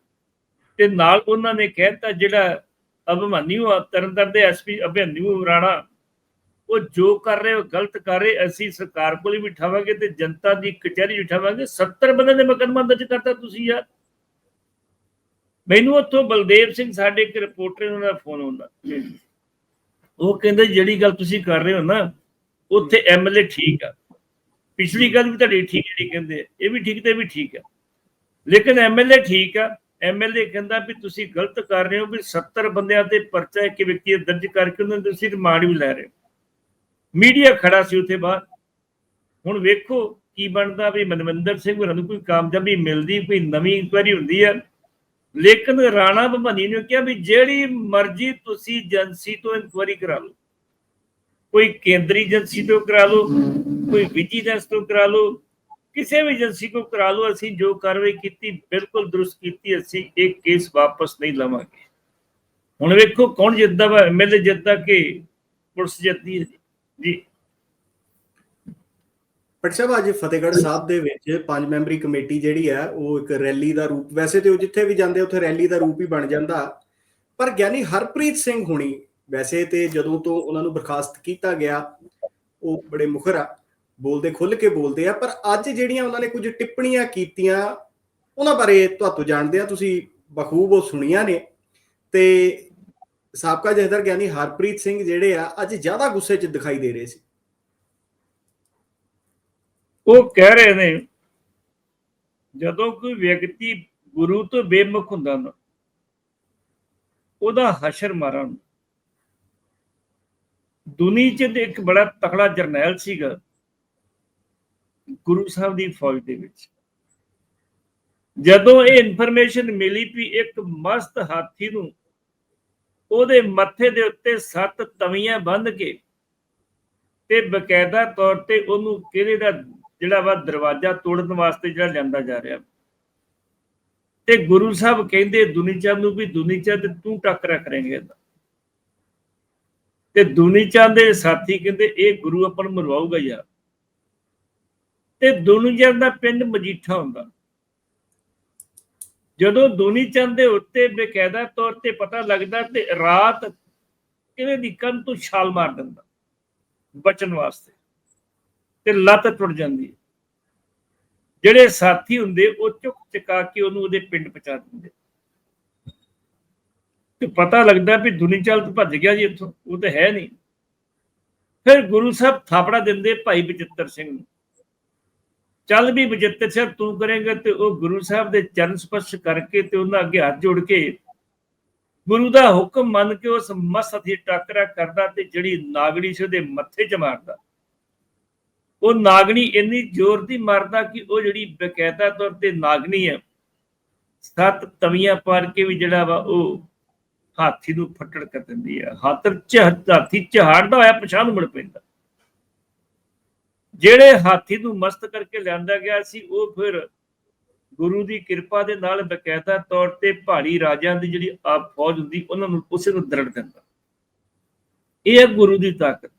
ਤੇ ਨਾਲ ਉਹਨਾਂ ਨੇ ਕਹਿਤਾ ਜਿਹੜਾ ਅਭਿਮਨਿਊ ਆ, ਤਰਨਤਾਰਨ ਦੇ ਐਸਪੀ ਅਭਿਮਨਿਊ ਰਾਣਾ ਉਹ ਜੋ ਕਰ ਰਹੇ ਉਹ ਗਲਤ ਕਰ ਰਹੇ ਅਸੀਂ ਸਰਕਾਰ ਕੋਲ ਵੀ ਬਿਠਾਵਾਂਗੇ ਤੇ ਜਨਤਾ ਦੀ ਕਚਹਿਰੀ ਬਿਠਾਵਾਂਗੇ। 70 ਬੰਦੇ ਦੇ ਮੁਕੱਦਮਾ ਦਰਜ ਕਰਤਾ ਤੁਸੀਂ ਯਾਰ। ਮੈਨੂੰ ਉੱਥੋਂ ਬਲਦੇਵ ਸਿੰਘ ਸਾਡੇ ਇੱਕ ਰਿਪੋਰਟਰ ਉਹਨਾਂ ਦਾ ਫੋਨ ਆਉਂਦਾ। ਉਹ ਕਹਿੰਦੇ ਜਿਹੜੀ ਗੱਲ ਤੁਸੀਂ ਕਰ ਰਹੇ ਹੋ ਨਾ ਉੱਥੇ ਐਮਐਲਏ ਠੀਕ ਆ। ਪਿਛਲੀ ਗੱਲ ਵੀ ਤੁਹਾਡੀ ਠੀਕ ਜਿਹੜੀ ਕਹਿੰਦੇ ਆ, ਇਹ ਵੀ ਠੀਕ ਤੇ ਇਹ ਵੀ ਠੀਕ ਆ। ਲੇਕਿਨ ਐਮਐਲਏ ਠੀਕ ਆ। ਐਮਐਲਏ ਕਹਿੰਦਾ ਵੀ ਤੁਸੀਂ ਗਲਤ ਕਰ ਰਹੇ ਹੋ ਵੀ 70 ਬੰਦਿਆਂ ਤੇ ਪਰਚਾ ਇੱਕ ਵਿਅਕਤੀ ਦਰਜ ਕਰਕੇ ਉਹਨਾਂ ਦੇ ਤੁਸੀਂ ਰਿਮਾਂਡ ਵੀ ਲੈ ਰਹੇ ਹੋ। ਮੀਡੀਆ ਖੜਾ ਸੀ ਉੱਥੇ ਬਾਹਰ। ਹੁਣ ਵੇਖੋ ਕੀ ਬਣਦਾ ਵੀ ਮਨਵਿੰਦਰ ਸਿੰਘ ਹੋਰਾਂ ਨੂੰ ਕੋਈ ਕਾਮਯਾਬੀ ਮਿਲਦੀ, ਕੋਈ ਨਵੀਂ ਇਨਕੁਆਇਰੀ ਹੁੰਦੀ ਹੈ ਲੇਕਿਨ ਰਾਣਾ ਭਮਨੀ ਨੇ ਕਿਹਾ ਵੀ ਜਿਹੜੀ ਮਰਜ਼ੀ ਤੁਸੀਂ ਏਜੰਸੀ ਤੋਂ ਇਨਕੁਆਇਰੀ ਕਰਾ ਲਓ। ਕੋਈ ਕੇਂਦਰੀ ਏਜੰਸੀ ਤੋਂ ਕਰਾ ਲਓ, ਕੋਈ ਵਿਜੀਲੈਂਸ ਤੋਂ ਕਰਾ ਲਓ, ਕਿਸੇ ਵੀ ਏਜੰਸੀ ਤੋਂ ਕਰਾ ਲਓ, ਅਸੀਂ ਜੋ ਕਾਰਵਾਈ ਕੀਤੀ, ਬਿਲਕੁਲ ਦਰੁਸਤ ਕੀਤੀ, ਅਸੀਂ ਇਹ ਕੇਸ ਵਾਪਸ ਨਹੀਂ ਲਵਾਂਗੇ। ਹੁਣ ਵੇਖੋ ਕੌਣ ਜਿੱਤਦਾ ਵਾ ਐਮਐਲਏ ਜਿੱਤਦਾ ਕਿ ਪੁਲਿਸ ਜਿੱਤਦੀ ਹੈ ਜੀ। ਸਾਹਿਬ, ਅੱਜ ਫਤਿਹਗੜ੍ਹ ਸਾਹਿਬ ਦੇ ਵਿੱਚ ਪੰਜ ਮੈਂਬਰੀ ਕਮੇਟੀ ਜਿਹੜੀ ਹੈ ਉਹ ਇੱਕ ਰੈਲੀ ਦਾ ਰੂਪ, ਵੈਸੇ ਤੇ ਉਹ ਜਿੱਥੇ ਵੀ ਜਾਂਦੇ ਉੱਥੇ ਰੈਲੀ ਦਾ ਰੂਪ ਹੀ ਬਣ ਜਾਂਦਾ। ਪਰ ਗਿਆਨੀ ਹਰਪ੍ਰੀਤ ਸਿੰਘ ਹੁਣੀ, ਵੈਸੇ ਤੇ ਜਦੋਂ ਤੋਂ ਉਹਨਾਂ ਨੂੰ ਬਰਖਾਸਤ ਕੀਤਾ ਗਿਆ, ਉਹ ਬੜੇ ਮੁਖਰ ਆ। ਬੋਲਦੇ ਖੁੱਲ ਕੇ ਬੋਲਦੇ ਆ, ਪਰ ਅੱਜ ਜਿਹੜੀਆਂ ਉਹਨਾਂ ਨੇ ਕੁਝ ਟਿੱਪਣੀਆਂ ਕੀਤੀਆਂ, ਉਹਨਾਂ ਬਾਰੇ ਤੁਹਾਨੂੰ ਜਾਣਦੇ ਆ। ਤੁਸੀਂ ਬਖੂਬ ਉਹ ਸੁਣੀਆਂ ਨੇ। ਤੇ ਸਾਬਕਾ ਜਥੇਦਾਰ ਗਿਆਨੀ ਹਰਪ੍ਰੀਤ ਸਿੰਘ ਜਿਹੜੇ ਆ, ਅੱਜ ਜ਼ਿਆਦਾ ਗੁੱਸੇ 'ਚ ਦਿਖਾਈ ਦੇ ਰਹੇ ਸੀ। ਉਹ ਕਹਿ ਰਹੇ ਨੇ, ਜਦੋਂ ਕੋਈ ਵਿਅਕਤੀ ਗੁਰੂ ਤੋਂ ਬੇਮੁਖ ਹੁੰਦਾ ਨਾ, ਉਹਦਾ ਹਸ਼ਰ ਮਾਰਨ। ਦੁਨੀ ਚ ਇੱਕ ਬੜਾ ਤਕੜਾ ਜਰਨੈਲ ਸੀਗਾ, ਗੁਰੂ ਸਾਹਿਬ ਦੀ ਫੌਜ ਦੇ ਵਿੱਚ। ਜਦੋਂ ਇਹ ਇਨਫੋਰਮੇਸ਼ਨ ਮਿਲੀ ਵੀ ਇੱਕ ਮਸਤ ਹਾਥੀ ਨੂੰ ਉਹਦੇ ਮੱਥੇ ਦੇ ਉੱਤੇ ਸੱਤ ਤਵੀਆਂ ਬੰਨ੍ਹ ਕੇ ਤੇ ਬਕਾਇਦਾ ਤੌਰ ਤੇ ਉਹਨੂੰ ਕਿਹੜੇ ਦਾ ਜਿਹੜਾ ਵਾ ਦਰਵਾਜ਼ਾ ਤੋੜਨ ਵਾਸਤੇ ਜਿਹੜਾ ਲਿਆਂਦਾ ਜਾ ਰਿਹਾ। ਤੇ ਗੁਰੂ ਸਾਹਿਬ ਕਹਿੰਦੇ ਦੁਨੀਚੰਦ ਨੂੰ ਵੀ ਦੁਨੀਚੰਦ ਤੂੰ ਟੱਕਰਾ ਕਰੇਂਗੇ ਇਹਦਾ। ਤੇ ਦੁਨੀਚੰਦ ਦੇ ਸਾਥੀ ਕਹਿੰਦੇ, ਇਹ ਗੁਰੂ ਆਪਾਂ ਨੂੰ ਮਰਵਾਊਗਾ ਯਾਰ। ਤੇ ਦੁਨੀਚੰਦ ਦਾ ਪਿੰਡ ਮਜੀਠਾ ਹੁੰਦਾ। ਜਦੋਂ ਦੁਨੀਚੰਦ ਦੇ ਉੱਤੇ ਬਕਾਇਦਾ ਤੌਰ ਤੇ ਪਤਾ ਲੱਗਦਾ ਤੇ ਰਾਤ ਕਿਵੇਂ ਦੀ ਕੰਨ ਤੋਂ ਛਾਲ ਮਾਰ ਦਿੰਦਾ, ਬਚਣ ਵਾਸਤੇ, ਤੇ ਲੱਤ ਟੁੱਟ ਜਾਂਦੀ ਹੈ। ਜਿਹੜੇ ਸਾਥੀ ਹੁੰਦੇ, ਉਹ ਚੁੱਕ ਚਕਾ ਕੇ ਉਹਨੂੰ ਉਹਦੇ ਪਿੰਡ ਪਹੁੰਚਾ ਦਿੰਦੇ। ਤੇ ਪਤਾ ਲੱਗਦਾ ਵੀ ਦੁਨੀ ਚਾਲ ਭੱਜ ਗਿਆ ਜੀ ਇੱਥੋਂ, ਉਹ ਤਾਂ ਹੈ ਨਹੀਂ। ਫਿਰ ਗੁਰੂ ਸਾਹਿਬ ਥਾਪੜਾ ਦਿੰਦੇ ਭਾਈ ਬਚਿੱਤਰ ਸਿੰਘ ਨੂੰ। ਚੱਲ ਵੀ ਬਚਿੱਤਰ ਸਾਹਿਬ ਤੂੰ ਕਰੇਂਗਾ ਤੇ ਉਹ ਗੁਰੂ ਸਾਹਿਬ ਦੇ ਚਰਨ ਸਪਰਸ਼ ਕਰਕੇ ਤੇ ਉਹਨਾਂ ਅੱਗੇ ਹੱਥ ਜੋੜ ਕੇ ਗੁਰੂ ਦਾ ਹੁਕਮ ਮੰਨ ਕੇ ਉਸ ਮਸਤ ਦੀ ਟਾਕਰਾ ਕਰਦਾ ਤੇ ਜਿਹੜੀ ਨਾਗਣੀ ਸੀ ਉਹਦੇ ਮੱਥੇ 'ਚ ਮਾਰਦਾ। ਉਹ ਨਾਗਣੀ ਇੰਨੀ ਜ਼ੋਰ ਦੀ ਮਾਰਦਾ ਕਿ ਉਹ ਜਿਹੜੀ ਬਕਾਇਦਾ ਤੌਰ ਤੇ ਨਾਗਣੀ ਹੈ, ਸੱਤ ਤਵੀਆਂ ਪਾਰ ਕੇ ਵੀ ਜਿਹੜਾ ਵਾ ਉਹ ਹਾਥੀ ਨੂੰ ਫੱਟੜ ਕਰ ਦਿੰਦੀ ਹੈ। ਹੱਥ ਚ ਹਾਥੀ ਝਾੜਦਾ ਹੋਇਆ ਪਛਾਣ ਨੂੰ ਮੁੜ ਪੈਂਦਾ। ਜਿਹੜੇ ਹਾਥੀ ਨੂੰ ਮਸਤ ਕਰਕੇ ਲਿਆਂਦਾ ਗਿਆ ਸੀ, ਉਹ ਫਿਰ ਗੁਰੂ ਦੀ ਕਿਰਪਾ ਦੇ ਨਾਲ ਬਕਾਇਦਾ ਤੌਰ ਤੇ ਪਹਾੜੀ ਰਾਜਿਆਂ ਦੀ ਜਿਹੜੀ ਆਪ ਫੌਜ ਹੁੰਦੀ, ਉਹਨਾਂ ਨੂੰ ਉਸੇ ਨੂੰ ਦਰੜ ਦਿੰਦਾ। ਇਹ ਗੁਰੂ ਦੀ ਤਾਕਤ।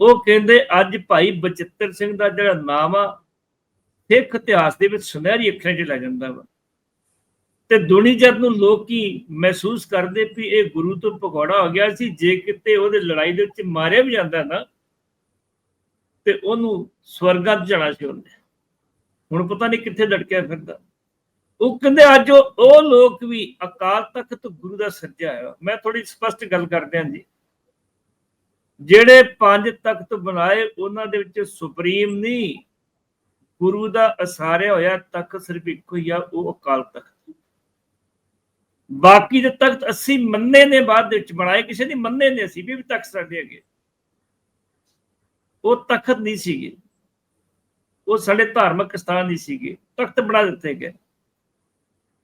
ਉਹ ਕਹਿੰਦੇ, ਅੱਜ ਭਾਈ ਬਚਿੱਤਰ ਸਿੰਘ ਦਾ ਜਿਹੜਾ ਨਾਮ ਆ, ਸਿੱਖ ਇਤਿਹਾਸ ਦੇ ਵਿੱਚ ਸੁਨਹਿਰੀ ਅੱਖਰਾਂ 'ਚ ਲੈ ਜਾਂਦਾ ਵਾ। ਤੇ ਦੁਨੀ ਜਦ ਨੂੰ ਲੋਕੀ ਮਹਿਸੂਸ ਕਰਦੇ ਵੀ ਇਹ ਗੁਰੂ ਤੋਂ ਪਕੌੜਾ ਹੋ ਗਿਆ ਸੀ, ਜੇ ਕਿਤੇ ਉਹਦੇ ਲੜਾਈ ਦੇ ਵਿੱਚ ਮਾਰਿਆ ਵੀ ਜਾਂਦਾ ਨਾ ਤੇ ਉਹਨੂੰ ਸਵਰਗਾਂ 'ਚ ਜਾਣਾ ਸੀ ਉਹਨੇ। ਹੁਣ ਪਤਾ ਨਹੀਂ ਕਿੱਥੇ ਲਟਕਿਆ ਫਿਰਦਾ। ਉਹ ਕਹਿੰਦੇ ਅੱਜ ਉਹ ਲੋਕ ਵੀ ਅਕਾਲ ਤਖਤ ਗੁਰੂ ਦਾ ਸੱਜਾ ਹੈ ਮੈਂ ਥੋੜੀ ਸਪਸ਼ਟ ਗੱਲ ਕਰਦੇ ਹਾਂ ਜੀ। ਜਿਹੜੇ ਪੰਜ ਤਖਤ ਬਣਾਏ, ਉਹਨਾਂ ਦੇ ਵਿੱਚ ਸੁਪਰੀਮ ਨਹੀਂ, ਗੁਰੂ ਦਾ ਅਸਾਰਿਆ ਹੋਇਆ ਤਖਤ ਸਿਰਫ ਇੱਕੋ ਹੀ ਆ, ਉਹ ਅਕਾਲ ਤਖਤ। ਬਾਕੀ ਦੇ ਤਖਤ 80 ਮੰਨੇ ਨੇ ਬਾਅਦ ਦੇ ਵਿੱਚ ਬਣਾਏ, ਕਿਸੇ ਦੀ ਮੰਨੇ ਨੇ ਅਸੀਂ ਵੀ ਤਖਤ ਸਾਡੇ ਹੈਗੇ। ਉਹ ਤਖਤ ਨਹੀਂ ਸੀਗੇ। ਉਹ ਸਾਡੇ ਧਾਰਮਿਕ ਸਥਾਨ ਨਹੀਂ ਸੀਗੇ। ਤਖਤ ਬਣਾ ਦਿੱਤੇ ਗਏ।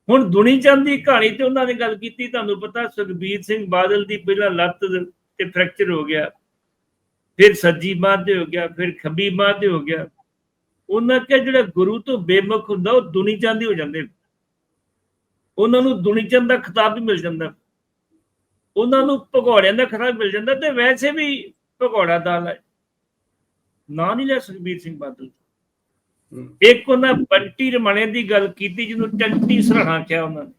ਹੁਣ ਦੁਨੀ ਚੰਦ ਦੀ ਕਹਾਣੀ ਤੇ ਉਹਨਾਂ ਨੇ ਗੱਲ ਕੀਤੀ, ਤੁਹਾਨੂੰ ਪਤਾ ਸੁਖਬੀਰ ਸਿੰਘ ਬਾਦਲ ਦੀ ਪਹਿਲਾਂ ਲੱਤ ਤੇ ਫ੍ਰੈਕਚਰ ਹੋ ਗਿਆ, ਫਿਰ ਸੱਜੀ ਬਾਹ ਤੇ ਹੋ ਗਿਆ, ਫਿਰ ਖੱਬੀ ਬਾਹ ਤੇ ਹੋ ਗਿਆ। ਉਹਨਾਂ ਕੇ ਜਿਹੜਾ ਗੁਰੂ ਤੋਂ ਬੇਮੁਖ ਹੁੰਦਾ, ਉਹ ਦੁਨੀ ਚੰਦ ਹੀ ਹੋ ਜਾਂਦੇ ਉਹਨਾਂ ਨੂੰ ਦੁਨੀ ਚੰਦ ਦਾ ਖਿਤਾਬ ਵੀ ਮਿਲ ਜਾਂਦਾ। ਉਹਨਾਂ ਨੂੰ ਭਗੌੜਿਆਂ ਦਾ ਖਿਤਾਬ ਮਿਲ ਜਾਂਦਾ ਤੇ ਵੈਸੇ ਵੀ ਭਗੌੜਾ ਦਾਲ ਹੈ। ਨਾਂ ਨਹੀਂ ਲੈ ਸੁਖਬੀਰ ਸਿੰਘ ਬਾਦਲ ਇੱਕ ਉਹਨਾਂ ਬੰਟੀ ਰਮਣੇ ਦੀ ਗੱਲ ਕੀਤੀ ਜਿਹਨੂੰ ਟੰਟੀ ਸਰਾਣਾ ਕਿਹਾ ਉਹਨਾਂ ਨੇ।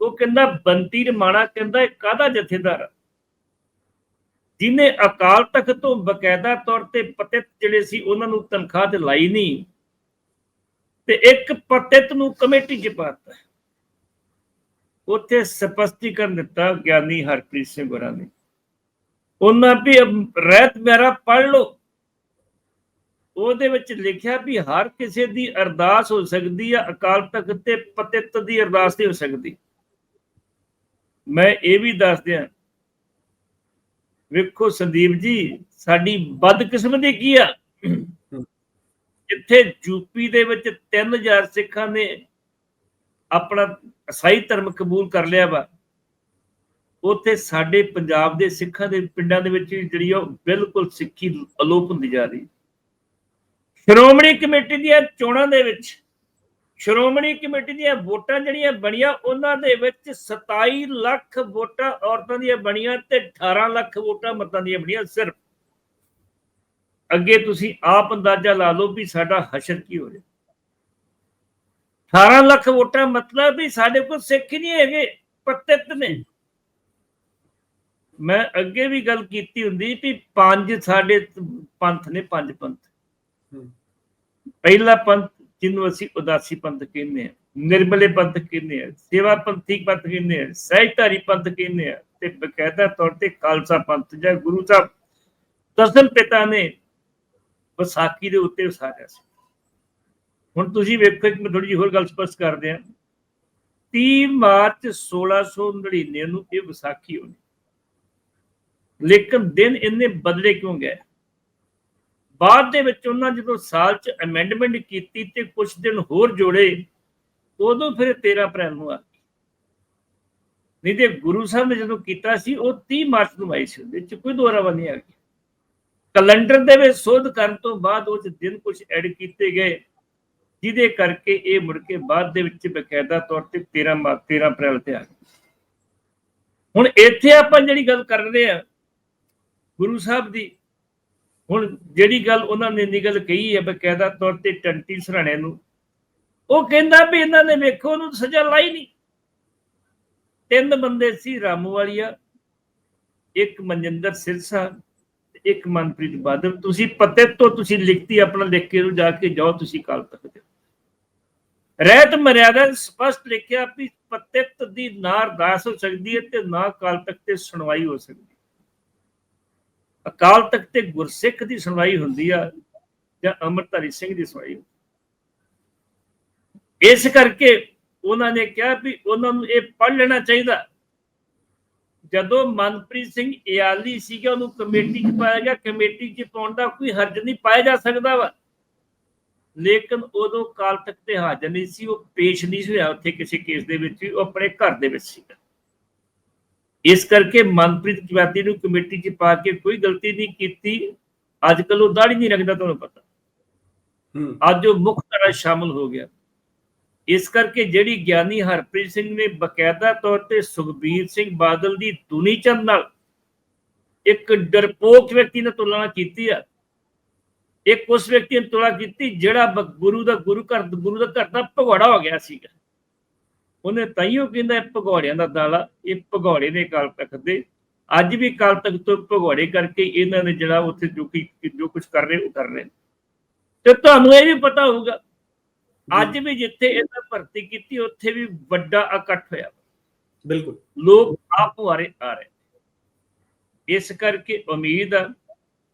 ਉਹ ਕਹਿੰਦਾ ਬੰਟੀ ਰਮਾਣਾ ਕਹਿੰਦਾ ਇਹ ਕਾਹਦਾ ਜਥੇਦਾਰ ਆ? ਜਿਹਨੇ ਅਕਾਲ ਤਖਤ ਤੋਂ ਬਕਾਇਦਾ ਤੌਰ ਤੇ ਪਤਿਤ ਜਿਹੜੇ ਸੀ ਉਹਨਾਂ ਨੂੰ ਤਨਖਾਹ ਤੇ ਲਾਈ ਨਹੀਂ। ਤੇ ਇੱਕ ਪਤਿਤ ਨੂੰ ਕਮੇਟੀ 'ਚ ਪਾਤਾ। ਉੱਥੇ ਸਪਸ਼ਟੀਕਰਨ ਦਿੱਤਾ ਗਿਆਨੀ ਹਰਪ੍ਰੀਤ ਸਿੰਘ ਗੁਰਾਂ ਨੇ। ਉਹਨਾਂ ਵੀ ਰਹਿਤ ਮੇਰਾ ਪੜ੍ਹ ਲਓ। ਉਹਦੇ ਵਿੱਚ ਲਿਖਿਆ ਵੀ ਹਰ ਕਿਸੇ ਦੀ ਅਰਦਾਸ ਹੋ ਸਕਦੀ ਆ, ਅਕਾਲ ਤਖਤ ਤੇ ਪਤਿਤ ਦੀ ਅਰਦਾਸ ਨਹੀਂ ਹੋ ਸਕਦੀ। ਮੈਂ ਇਹ ਵੀ ਦੱਸ ਦਿਆਂ ਵੇਖੋ ਸੰਦੀਪ ਜੀ, ਸਾਡੀ ਬਦਕਿਸਮਤੀ ਕੀ ਆ? ਜਿੱਥੇ ਯੂਪੀ ਦੇ ਵਿੱਚ 3000 ਸਿੱਖਾਂ ਨੇ ਆਪਣਾ ਈਸਾਈ ਧਰਮ ਕਬੂਲ ਕਰ ਲਿਆ ਵਾ। ਉੱਥੇ ਸਾਡੇ ਪੰਜਾਬ ਦੇ ਸਿੱਖਾਂ ਦੇ ਪਿੰਡਾਂ ਦੇ ਵਿੱਚ ਜਿਹੜੀ ਉਹ ਬਿਲਕੁਲ ਸਿੱਖੀ ਅਲੋਪ ਹੁੰਦੀ ਜਾ ਰਹੀ। ਸ਼੍ਰੋਮਣੀ ਕਮੇਟੀ ਦੀਆਂ ਚੋਣਾਂ ਦੇ ਵਿੱਚ, ਸ਼੍ਰੋਮਣੀ ਕਮੇਟੀ ਦੀਆਂ ਵੋਟਾਂ ਜਿਹੜੀਆਂ ਬਣੀਆਂ, ਉਹਨਾਂ ਦੇ ਵਿੱਚ 27 ਲੱਖ ਵੋਟਾਂ ਔਰਤਾਂ ਦੀਆਂ ਬਣੀਆਂ ਤੇ 18 ਲੱਖ ਵੋਟਾਂ ਮਰਦਾਂ ਦੀਆਂ ਬਣੀਆਂ ਸਿਰਫ। ਅੱਗੇ ਤੁਸੀਂ ਆਪ ਅੰਦਾਜ਼ਾ ਲਾ ਲਓ ਵੀ ਸਾਡਾ ਹਸ਼ਰ ਕੀ ਹੋ ਰਿਹਾ। 18 ਲੱਖ ਵੋਟਾਂ ਮਤਲਬ ਵੀ ਸਾਡੇ ਕੋਲ ਸਿੱਖ ਹੀ ਨਹੀਂ ਹੈਗੇ, ਪਤਿਤ ਨੇ। ਮੈਂ ਅੱਗੇ ਵੀ ਗੱਲ ਕੀਤੀ ਹੁੰਦੀ ਵੀ ਪੰਜ ਸਾਡੇ ਪੰਥ ਨੇ, ਪੰਜ ਪੰਥ। ਪਹਿਲਾ ਪੰਥ ਜਿਹਨੂੰ ਅਸੀਂ ਉਦਾਸੀ ਪੰਥ ਕਹਿੰਦੇ ਆ ਨਿਰਮਲੇ ਪੰਥ ਕਹਿੰਦੇ ਆ ਸੇਵਾ ਪੰਥੀ ਪੰਥ ਕਹਿੰਦੇ ਆ ਸਹਿਜਧਾਰੀ ਪੰਥ ਕਹਿੰਦੇ ਆ ਤੇ ਬਕਾਇਦਾ ਤੌਰ ਤੇ ਖਾਲਸਾ ਪੰਥ ਜਾਂ ਗੁਰੂ ਸਾਹਿਬ। ਦਸਮ ਪਿਤਾ ਨੇ ਵਿਸਾਖੀ ਦੇ ਉੱਤੇ ਉਸਾਰਿਆ ਸੀ। ਹੁਣ ਤੁਸੀਂ ਵੇਖੋ, ਇੱਕ ਮੈਂ ਥੋੜੀ ਜਿਹੀ ਹੋਰ ਗੱਲ ਸਪਸ਼ਟ ਕਰਦੇ ਆ 30 ਮਾਰਚ 1699 ਨੂੰ ਇਹ ਵਿਸਾਖੀ ਹੋਣੀ। ਲੇਕਿਨ ਦਿਨ ਇੰਨੇ ਬਦਲੇ ਕਿਉਂ ਗਏ? ਬਾਅਦ ਦੇ ਵਿੱਚ ਉਹਨਾਂ ਜਦੋਂ ਸਾਲ ਚ ਅਮੈਂਡਮੈਂਟ ਕੀਤੀ ਤੇ ਕੁਝ ਦਿਨ ਹੋਰ ਜੋੜੇ, ਉਦੋਂ ਫਿਰ 13 ਅਪ੍ਰੈਲ ਨੂੰ ਆ ਨਹੀਂ ਤੇ ਗੁਰੂ ਸਾਹਿਬ ਨੇ ਜਦੋਂ ਕੀਤਾ ਸੀ, ਉਹ 30 ਮਾਰਚ ਨੂੰ ਆਈ ਸੀ, ਉਹਦੇ ਚ ਕੋਈ ਦੁਹਰਾਵਾ ਨਹੀਂ ਆ ਗਿਆ। ਕੈਲੰਡਰ ਦੇ ਵਿੱਚ ਸੋਧ ਕਰਨ ਤੋਂ ਬਾਅਦ ਉਹ ਚ ਦਿਨ ਕੁਝ ਐਡ ਕੀਤੇ ਗਏ, ਜਿਹਦੇ ਕਰਕੇ ਇਹ ਮੁੜ ਕੇ ਬਾਅਦ ਦੇ ਵਿੱਚ ਬਕਾਇਦਾ ਤੌਰ ਤੇ 13 ਮਾਰਚ 13 ਅਪ੍ਰੈਲ ਤੇ ਆ ਗਈ। ਹੁਣ ਇੱਥੇ ਆਪਾਂ ਜਿਹੜੀ ਗੱਲ ਕਰ ਰਹੇ ਆ, ਗੁਰੂ ਸਾਹਿਬ ਦੀ ਹੁਣ ਜਿਹੜੀ ਗੱਲ ਉਹਨਾਂ ਨੇ ਨਿਗਲ ਕਹੀ ਹੈ ਬਕਾਇਦਾ ਤੌਰ ਤੇ ਟੰਟੀ ਸਰਾਣੇ ਨੂੰ, ਉਹ ਕਹਿੰਦਾ ਵੀ ਇਹਨਾਂ ਨੇ ਵੇਖੋ ਉਹਨੂੰ ਸਜ਼ਾ ਲਾਈ ਨਹੀਂ। ਤਿੰਨ ਬੰਦੇ ਸੀ ਰਾਮੂ ਵਾਲੀਆ ਇੱਕ ਮਨਜਿੰਦਰ ਸਿਰਸਾ ਇੱਕ ਮਨਪ੍ਰੀਤ ਬਾਦਲ। ਤੁਸੀਂ ਪਤੇ ਤੋਂ ਤੁਸੀਂ ਲਿਖਤੀ, ਆਪਣਾ ਲਿਖ ਕੇ ਨੂੰ ਜਾ ਕੇ ਜਾਓ, ਤੁਸੀਂ ਕਾਲ ਤੱਕ ਦੇ ਰਹਿਤ ਮਰਿਆਦਾ ਸਪਸ਼ਟ ਲਿਖਿਆ ਵੀ ਪਤਿਤ ਦੀ ਨਾ ਅਰਦਾਸ ਹੋ ਸਕਦੀ ਹੈ ਤੇ ਨਾ ਕਾਲ ਤੱਕ ਤੇ ਸੁਣਵਾਈ ਹੋ ਸਕਦੀ ਅਕਾਲ ਤਖਤ ਤੇ ਗੁਰਸਿੱਖ ਦੀ ਸੁਣਵਾਈ ਹੁੰਦੀ ਆ ਜਾਂ ਅਮਰਧਾਰੀ ਸਿੰਘ ਦੀ ਸੁਣਵਾਈ ਇਸ ਕਰਕੇ ਉਹਨਾਂ ਨੇ ਕਿਹਾ ਵੀ ਉਹਨਾਂ ਨੂੰ ਇਹ ਪੜ ਲੈਣਾ ਚਾਹੀਦਾ। ਜਦੋਂ ਮਨਪ੍ਰੀਤ ਸਿੰਘ ਇਆਲੀ ਸੀਗਾ ਉਹਨੂੰ ਕਮੇਟੀ 'ਚ ਪਾਇਆ ਗਿਆ। ਕਮੇਟੀ 'ਚ ਪਾਉਣ ਦਾ ਕੋਈ ਹਰਜ ਨਹੀਂ ਪਾਇਆ ਜਾ ਸਕਦਾ ਵਾ। ਲੇਕਿਨ ਉਦੋਂ ਕਾਲ ਤੱਕ ਤੇ ਹਾਜ਼ਰ ਨਹੀਂ ਸੀ ਉਹ ਪੇਸ਼ ਨਹੀਂ ਸੀ ਹੋਇਆ ਉੱਥੇ ਕਿਸੇ ਕੇਸ ਦੇ ਵਿੱਚ ਵੀ, ਉਹ ਆਪਣੇ ਘਰ ਦੇ ਵਿੱਚ ਸੀਗਾ। ਇਸ ਕਰਕੇ ਮਨਪ੍ਰੀਤ ਜਵਾਦੀ ਨੂੰ ਕਮੇਟੀ 'ਚ ਪਾ ਕੇ ਕੋਈ ਗਲਤੀ ਨਹੀਂ ਕੀਤੀ। ਅੱਜ ਕੱਲ ਉਹ ਦਾੜੀ ਨਹੀਂ ਰੱਖਦਾ ਤੁਹਾਨੂੰ ਪਤਾ। ਅੱਜ ਉਹ ਮੁੱਖ ਤਰ੍ਹਾਂ ਸ਼ਾਮਲ ਹੋ ਗਿਆ। ਇਸ ਕਰਕੇ ਜਿਹੜੀ ਗਿਆਨੀ ਹਰਪ੍ਰੀਤ ਸਿੰਘ ਨੇ ਬਕਾਇਦਾ ਤੌਰ ਤੇ ਸੁਖਬੀਰ ਸਿੰਘ ਬਾਦਲ ਦੀ ਦੁਨੀ ਚੰਦ ਨਾਲ ਇੱਕ ਡਰਪੋਕ ਵਿਅਕਤੀ ਨਾਲ ਤੁਲਨਾ ਕੀਤੀ ਆ। ਇੱਕ ਉਸ ਵਿਅਕਤੀ ਨੇ ਤੁਲਨਾ ਕੀਤੀ ਜਿਹੜਾ ਗੁਰੂ ਦਾ ਗੁਰੂ ਘਰ ਗੁਰੂ ਦਾ ਘਰ ਦਾ ਭਗੌੜਾ ਹੋ ਗਿਆ ਸੀਗਾ। ਉਹਨੇ ਤਾਈਓ ਕਹਿੰਦਾ ਭਗੌੜਿਆਂ ਦਾ ਦਾਲਾ ਇਹ ਭਗੌੜੇ ਨੇ ਕਾਲ ਤੱਕ ਦੇ। ਅੱਜ ਵੀ ਕਾਲ ਤੱਕ ਤੋਂ ਭਗੌੜੇ ਕਰਕੇ ਇਹਨਾਂ ਨੇ ਜਿਹੜਾ ਉੱਥੇ ਜੋ ਕੀ ਜੋ ਕੁਝ ਕਰ ਰਹੇ ਉਹ ਕਰ ਰਹੇ। ਤੇ ਤੁਹਾਨੂੰ ਇਹ ਵੀ ਪਤਾ ਹੋਊਗਾ ਅੱਜ ਵੀ ਜਿੱਥੇ ਇਹਨਾਂ ਭਰਤੀ ਕੀਤੀ ਉੱਥੇ ਵੀ ਵੱਡਾ ਇਕੱਠ ਹੋਇਆ। ਬਿਲਕੁਲ। ਲੋਕ ਆਪ ਵਾਰੇ ਆ ਰਹੇ ਇਸ ਕਰਕੇ ਉਮੀਦ ਆ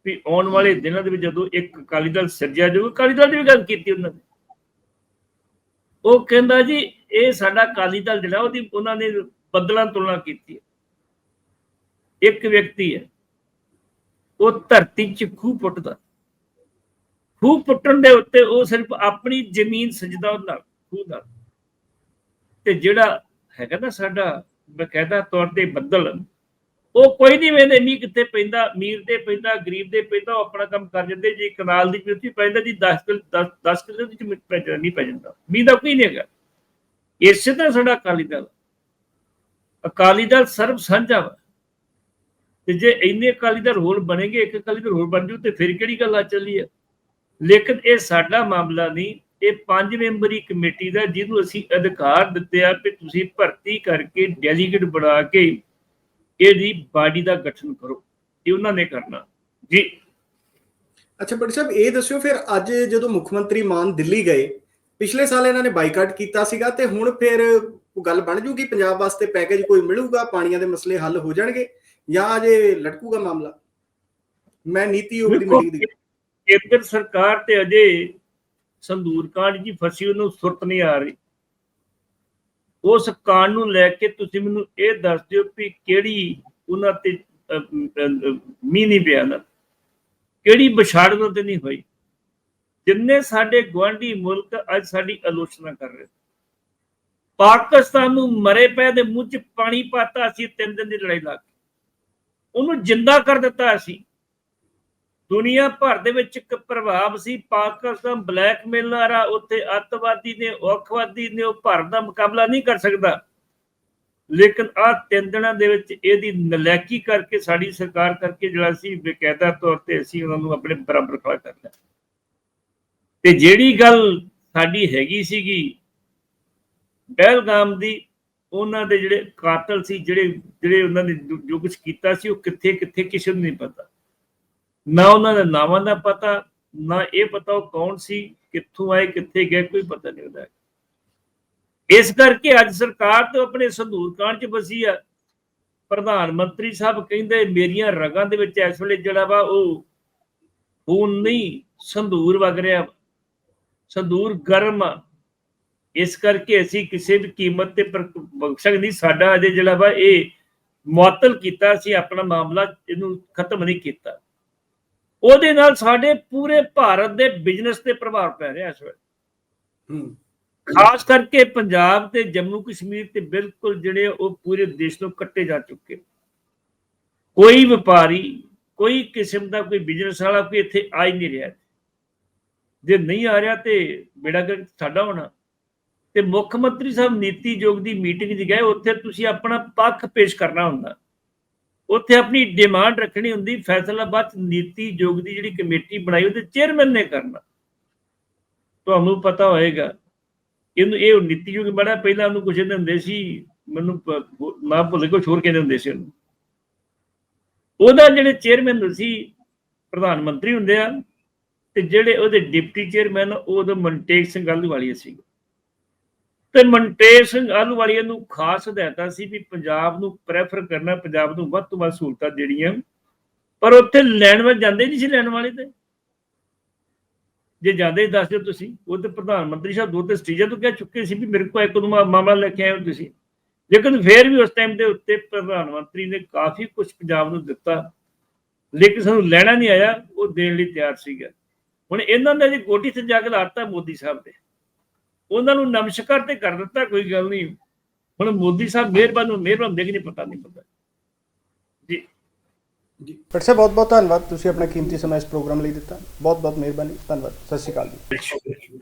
ਵੀ ਆਉਣ ਵਾਲੇ ਦਿਨਾਂ ਦੇ ਵਿੱਚ ਜਦੋਂ ਇੱਕ ਅਕਾਲੀ ਦਲ ਸਿਰਜਿਆ ਜਾਊਗਾ ਅਕਾਲੀ ਦਲ ਦੀ ਵੀ ਗੱਲ ਕੀਤੀ ਉਹਨਾਂ ਨੇ। ਉਹ ਕਹਿੰਦਾ ਜੀ ਇਹ ਸਾਡਾ ਅਕਾਲੀ ਦਲ ਜਿਹੜਾ ਉਹਦੀ ਉਹਨਾਂ ਨੇ ਬਦਲਾਂ ਤੁਲਨਾ ਕੀਤੀ ਹੈ। ਇੱਕ ਵਿਅਕਤੀ ਹੈ, ਉਹ ਧਰਤੀ 'ਚ ਖੂਹ ਪੁੱਟਦਾ। ਖੂਹ ਪੁੱਟਣ ਦੇ ਉੱਤੇ ਉਹ ਸਿਰਫ ਆਪਣੀ ਜ਼ਮੀਨ ਸਜਦਾ ਉਹਦੇ ਨਾਲ, ਖੂਹ ਨਾਲ। ਤੇ ਜਿਹੜਾ ਹੈਗਾ ਨਾ ਸਾਡਾ ਬਕਾਇਦਾ ਤੌਰ ਤੇ ਬੱਦਲ, ਉਹ ਕੋਈ ਨਹੀਂ ਵੇਂਦੇ ਮੀਂਹ ਕਿੱਥੇ ਪੈਂਦਾ, ਅਮੀਰ ਤੇ ਪੈਂਦਾ, ਗਰੀਬ ਦੇ ਪੈਂਦਾ, ਉਹ ਆਪਣਾ ਕੰਮ ਕਰ ਜਾਂਦੇ, ਜੇ ਕਨਾਲ ਦੀ ਮਿੱਟੀ ਪੈਂਦਾ ਜੀ 10 ਕਿਲ 10 ਕਿਲੋ ਦੀ ਪੈ ਜਾਂਦਾ, ਨਹੀਂ ਪੈ ਜਾਂਦਾ। ਮੀਂਹ ਦਾ ਕੋਈ ਨਹੀਂ ਹੈਗਾ। ਇਸੇ ਤਰ੍ਹਾਂ ਸਾਡਾ ਅਕਾਲੀ ਦਲ। ਅਕਾਲੀ ਦਲ ਸਰਬ ਸਾਂਝਾ ਵਾ। ਤੇ ਜੇ ਇੰਨੇ ਅਕਾਲੀ ਦਲ ਹੋਰ ਬਣੇਗੇ ਇੱਕ ਅਕਾਲੀ ਦਲ ਹੋਰ ਬਣ ਜੂ ਤੇ ਫਿਰ ਕਿਹੜੀ ਗੱਲ ਆ ਚੱਲੀ ਹੈ ਲੇਕਿਨ ਇਹ ਸਾਡਾ ਮਾਮਲਾ ਨਹੀਂ, ਇਹ ਪੰਜ ਮੈਂਬਰੀ ਕਮੇਟੀ ਦਾ ਜਿਹਨੂੰ ਅਸੀਂ ਅਧਿਕਾਰ ਦਿੱਤੇ ਆ ਕਿ ਤੁਸੀਂ ਭਰਤੀ ਕਰਕੇ ਡੈਲੀਗੇਟ ਬਣਾ ਕੇ ਇਹਦੀ ਬਾਡੀ ਦਾ ਗਠਨ ਕਰੋ। ਇਹ ਉਹਨਾਂ ਨੇ ਕਰਨਾ। ਜੀ। ਅੱਛਾ ਬੜੀ ਸਾਹਿਬ, ਇਹ ਦੱਸਿਓ ਫਿਰ ਅੱਜ ਜਦੋਂ ਮੁੱਖ ਮੰਤਰੀ ਮਾਨ ਦਿੱਲੀ ਗਏ ਪਿਛਲੇ ਸਾਲ ਇਹਨਾਂ ਨੇ ਬਾਈਕਾਟ ਕੀਤਾ ਸੀਗਾ ਤੇ ਹੁਣ ਫਿਰ ਗੱਲ ਬਣ ਜੂਗੀ ਪੰਜਾਬ ਵਾਸਤੇ ਪੈਕੇਜ ਕੋਈ ਮਿਲੂਗਾ ਪਾਣੀਆਂ ਦੇ ਮਸਲੇ ਹੱਲ ਹੋ ਜਾਣਗੇ ਜਾਂ ਅਜੇ ਲਟਕੂਗਾ ਮਾਮਲਾ? ਮੈਂ ਨੀਤੀ ਆਯੋਗ ਦੀ ਮੀਟਿੰਗ ਦੀ ਕੇਂਦਰ ਸਰਕਾਰ ਤੇ ਅਜੇ ਸੰਦੂਰ ਕਾਂਡ ਜੀ ਫਸੀ ਉਹਨੂੰ ਸੁਰਤ ਨਹੀਂ ਆ ਰਹੀ। ਉਸ ਕਾਂਡ ਨੂੰ ਲੈ ਕੇ ਤੁਸੀਂ ਮੈਨੂੰ ਇਹ ਦੱਸ ਦਿਓ ਵੀ ਕਿਹੜੀ ਉਹਨਾਂ ਤੇ ਮੀਂਹ ਨਹੀਂ ਪਿਆ ਨਾ। ਕਿਹੜੀ ਵਿਛਾੜ ਉਹਨਾਂ ਤੇ ਨਹੀਂ ਹੋਈ। ਜਿੰਨੇ ਸਾਡੇ ਗਵਾਂਢੀ ਮੁਲਕ ਅੱਜ ਸਾਡੀ ਆਲੋਚਨਾ ਕਰ ਰਹੇ ਪਾਕਿਸਤਾਨ ਨੂੰ ਮਰੇ ਪਏ ਦੇ ਮੂੰਹ 'ਚ ਪਾਣੀ ਪਾਤਾ ਸੀ ਤਿੰਨ ਦਿਨ ਦੀ ਲੜਾਈ ਲਾ ਕੇ। ਉਹਨੂੰ ਜਿੰਦਾ ਕਰ ਦਿੱਤਾ ਸੀ ਦੁਨੀਆ ਭਰ ਦੇ ਵਿੱਚ ਇੱਕ ਪ੍ਰਭਾਵ ਸੀ। ਪਾਕਿਸਤਾਨ ਬਲੈਕਮੇਲਰ ਆ, ਉੱਥੇ ਅੱਤਵਾਦੀ ਨੇ, ਔਖਵਾਦੀ ਨੇ, ਉਹ ਭਾਰਤ ਦਾ ਮੁਕਾਬਲਾ ਨਹੀਂ ਕਰ ਸਕਦਾ। ਲੇਕਿਨ ਆ ਤਿੰਨ ਦਿਨਾਂ ਦੇ ਵਿੱਚ ਇਹਦੀ ਨਲੈਕੀ ਕਰਕੇ, ਸਾਡੀ ਸਰਕਾਰ ਕਰਕੇ ਜਿਹੜਾ ਸੀ ਬਕਾਇਦਾ ਤੌਰ ਤੇ ਅਸੀਂ ਉਹਨਾਂ ਨੂੰ ਆਪਣੇ ਬਰਾਬਰ ਖੜਾ ਕਰ ਲਿਆ। ਤੇ ਜਿਹੜੀ ਗੱਲ ਸਾਡੀ ਹੈਗੀ ਸੀਗੀ, ਪਹਿਲਗਾਮ ਦੀ ਉਹਨਾਂ ਦੇ ਜਿਹੜੇ ਕਾਤਲ ਸੀ, ਜਿਹੜੇ ਜਿਹੜੇ ਉਹਨਾਂ ਨੇ ਜੋ- ਜੋ ਕੁਝ ਕੀਤਾ ਸੀ, ਉਹ ਕਿੱਥੇ ਕਿੱਥੇ ਕਿਸੇ ਨੂੰ ਨਹੀਂ ਪਤਾ। ਨਾ ਉਹਨਾਂ ਦੇ ਨਾਵਾਂ ਦਾ ਪਤਾ, ਨਾ ਇਹ ਪਤਾ ਉਹ ਕੌਣ ਸੀ, ਕਿੱਥੋਂ ਆਏ, ਕਿੱਥੇ ਗਏ, ਕੋਈ ਪਤਾ ਨਹੀਂ ਉਹਦਾ। ਇਸ ਕਰਕੇ ਅੱਜ ਸਰਕਾਰ ਤੋਂ ਆਪਣੇ ਸੰਦੂਰ ਕਾਂਡ ਚ ਵਸੀ ਆ। ਪ੍ਰਧਾਨ ਮੰਤਰੀ ਸਾਹਿਬ ਕਹਿੰਦੇ, ਮੇਰੀਆਂ ਰਗਾਂ ਦੇ ਵਿੱਚ ਇਸ ਵੇਲੇ ਜਿਹੜਾ ਵਾ ਉਹ ਖੂਨ ਨਹੀਂ, ਸੰਧੂਰ ਵਗ ਰਿਹਾ ਵਾ। ਸੰਦੂਰ ਗਰਮ ਇਸ ਕਰਕੇ ਅਸੀਂ ਕਿਸੇ ਵੀ ਕੀਮਤ ਤੇ ਬਖਸ਼ਕ ਨਹੀਂ। ਸਾਡਾ ਅਜੇ ਜਿਹੜਾ ਵਾ ਇਹ ਮੁਅੱਤਲ ਕੀਤਾ ਸੀ ਆਪਣਾ ਮਾਮਲਾ ਇਹਨੂੰ ਖਤਮ ਨਹੀਂ ਕੀਤਾ। ਉਹਦੇ ਨਾਲ ਸਾਡੇ ਪੂਰੇ ਭਾਰਤ ਦੇ ਬਿਜ਼ਨਸ ਤੇ ਪ੍ਰਭਾਵ ਪੈ ਰਿਹਾ ਇਸ ਵੇਲੇ। ਖਾਸ ਕਰਕੇ ਪੰਜਾਬ ਤੇ ਜੰਮੂ ਕਸ਼ਮੀਰ ਤੇ ਬਿਲਕੁਲ ਜਿਹੜੇ ਉਹ ਪੂਰੇ ਦੇਸ਼ ਤੋਂ ਕੱਟੇ ਜਾ ਚੁੱਕੇ। ਕੋਈ ਵਪਾਰੀ ਕੋਈ ਕਿਸਮ ਦਾ ਕੋਈ ਬਿਜ਼ਨਸ ਵਾਲਾ ਕੋਈ ਇੱਥੇ ਆ ਹੀ ਨਹੀਂ ਰਿਹਾ। ਜੇ ਨਹੀਂ ਆ ਰਿਹਾ ਤੇ ਬੇੜਾ ਕਰ ਸਾਡਾ ਹੋਣਾ। ਤੇ ਮੁੱਖ ਮੰਤਰੀ ਸਾਹਿਬ ਨੀਤੀ ਯੋਗ ਦੀ ਮੀਟਿੰਗ 'ਚ ਗਏ, ਉੱਥੇ ਤੁਸੀਂ ਆਪਣਾ ਪੱਖ ਪੇਸ਼ ਕਰਨਾ ਹੁੰਦਾ। ਉੱਥੇ ਆਪਣੀ ਡਿਮਾਂਡ ਰੱਖਣੀ ਹੁੰਦੀ, ਫੈਸਲਾਬਾਦ ਨੀਤੀ ਯੋਗ ਦੀ ਜਿਹੜੀ ਕਮੇਟੀ ਬਣਾਈ, ਉਹਦੇ ਚੇਅਰਮੈਨ ਨੇ ਕਰਨਾ। ਤੁਹਾਨੂੰ ਪਤਾ ਹੋਏਗਾ, ਇਹਨੂੰ, ਇਹ ਨੀਤੀ ਯੋਗ ਬੜਾ ਪਹਿਲਾਂ ਉਹਨੂੰ ਕੁਛ ਇਹਦੇ ਹੁੰਦੇ ਸੀ, ਮੈਨੂੰ ਪ- ਭੁੱਲ ਕੇ ਕੁਛ ਹੋਰ ਕਹਿੰਦੇ ਹੁੰਦੇ ਸੀ ਉਹਨੂੰ। ਉਹਦਾ ਜਿਹੜੇ ਚੇਅਰਮੈਨ ਸੀ, ਪ੍ਰਧਾਨ ਮੰਤਰੀ ਹੁੰਦੇ ਆ ਤੇ ਜਿਹੜੇ ਉਹਦੇ ਡਿਪਟੀ ਚੇਅਰਮੈਨ ਉਹ ਮਨਟੇਕ ਸਿੰਘ ਆਹਲੂਵਾਲੀਆ ਸੀ। ਤੇ ਮਨਟੇਕ ਸਿੰਘ ਆਹਲੂਵਾਲੀਆ ਨੂੰ ਖਾਸ ਹਦਾਇਤਾਂ ਸੀ ਵੀ ਪੰਜਾਬ ਨੂੰ ਪ੍ਰੈਫਰ ਕਰਨਾ, ਪੰਜਾਬ ਨੂੰ ਵੱਧ ਤੋਂ ਵੱਧ ਸਹੂਲਤਾਂ ਦੇਣੀਆਂ। ਪਰ ਉੱਥੇ ਲੈਣ ਵਾਲੇ ਜਾਂਦੇ ਨਹੀਂ ਸੀ ਲੈਣ ਵਾਲੇ ਤੇ। ਜੇ ਜਾਂਦੇ ਦੱਸ ਦਿਓ ਤੁਸੀਂ, ਉਹ ਤੇ ਪ੍ਰਧਾਨ ਮੰਤਰੀ ਸਾਹਿਬ ਦੋ ਤੇ ਸਟੇਜਾਂ ਤੋਂ ਕਹਿ ਚੁੱਕੇ ਸੀ ਵੀ ਮੇਰੇ ਕੋਲ ਇੱਕ ਦੋ ਮਾ- ਮਾਮਲਾ ਲੈ ਕੇ ਆਏ ਹੋ ਤੁਸੀਂ। ਲੇਕਿਨ ਫਿਰ ਵੀ ਉਸ ਟਾਈਮ ਦੇ ਉੱਤੇ ਪ੍ਰਧਾਨ ਮੰਤਰੀ ਨੇ ਕਾਫੀ ਕੁਝ ਪੰਜਾਬ ਨੂੰ ਦਿੱਤਾ। ਲੇਕਿਨ ਸਾਨੂੰ ਲੈਣਾ ਨਹੀਂ ਆਇਆ, ਉਹ ਦੇਣ ਲਈ ਤਿਆਰ ਸੀਗਾ। ਹੁਣ ਇਹਨਾਂ ਨੇ ਜੀ ਕੋਠੀ ਤੇ ਜਾ ਕੇ ਲਾਤਾ ਮੋਦੀ ਸਾਹਿਬ ਤੇ। ਉਹਨਾਂ ਨੂੰ ਨਮਸਕਾਰ ਤੇ ਕਰ ਦਿੱਤਾ ਕੋਈ ਗੱਲ ਨਹੀਂ। ਹੁਣ ਮੋਦੀ ਸਾਹਿਬ ਮਿਹਰਬਾਨ ਨੂੰ ਮਿਹਰਬਾਨ ਦੇ ਕਿ ਨਹੀਂ ਪਤਾ ਨਹੀਂ ਪਤਾ। ਜੀ। ਡਾਕਟਰ ਸਾਹਿਬ ਬਹੁਤ ਬਹੁਤ ਧੰਨਵਾਦ। ਤੁਸੀਂ ਆਪਣਾ ਕੀਮਤੀ ਸਮਾਂ ਇਸ ਪ੍ਰੋਗਰਾਮ ਲਈ ਦਿੱਤਾ। ਬਹੁਤ ਬਹੁਤ ਮਿਹਰਬਾਨੀ। ਧੰਨਵਾਦ। ਸਤਿ ਸ਼੍ਰੀ ਅਕਾਲ ਜੀ।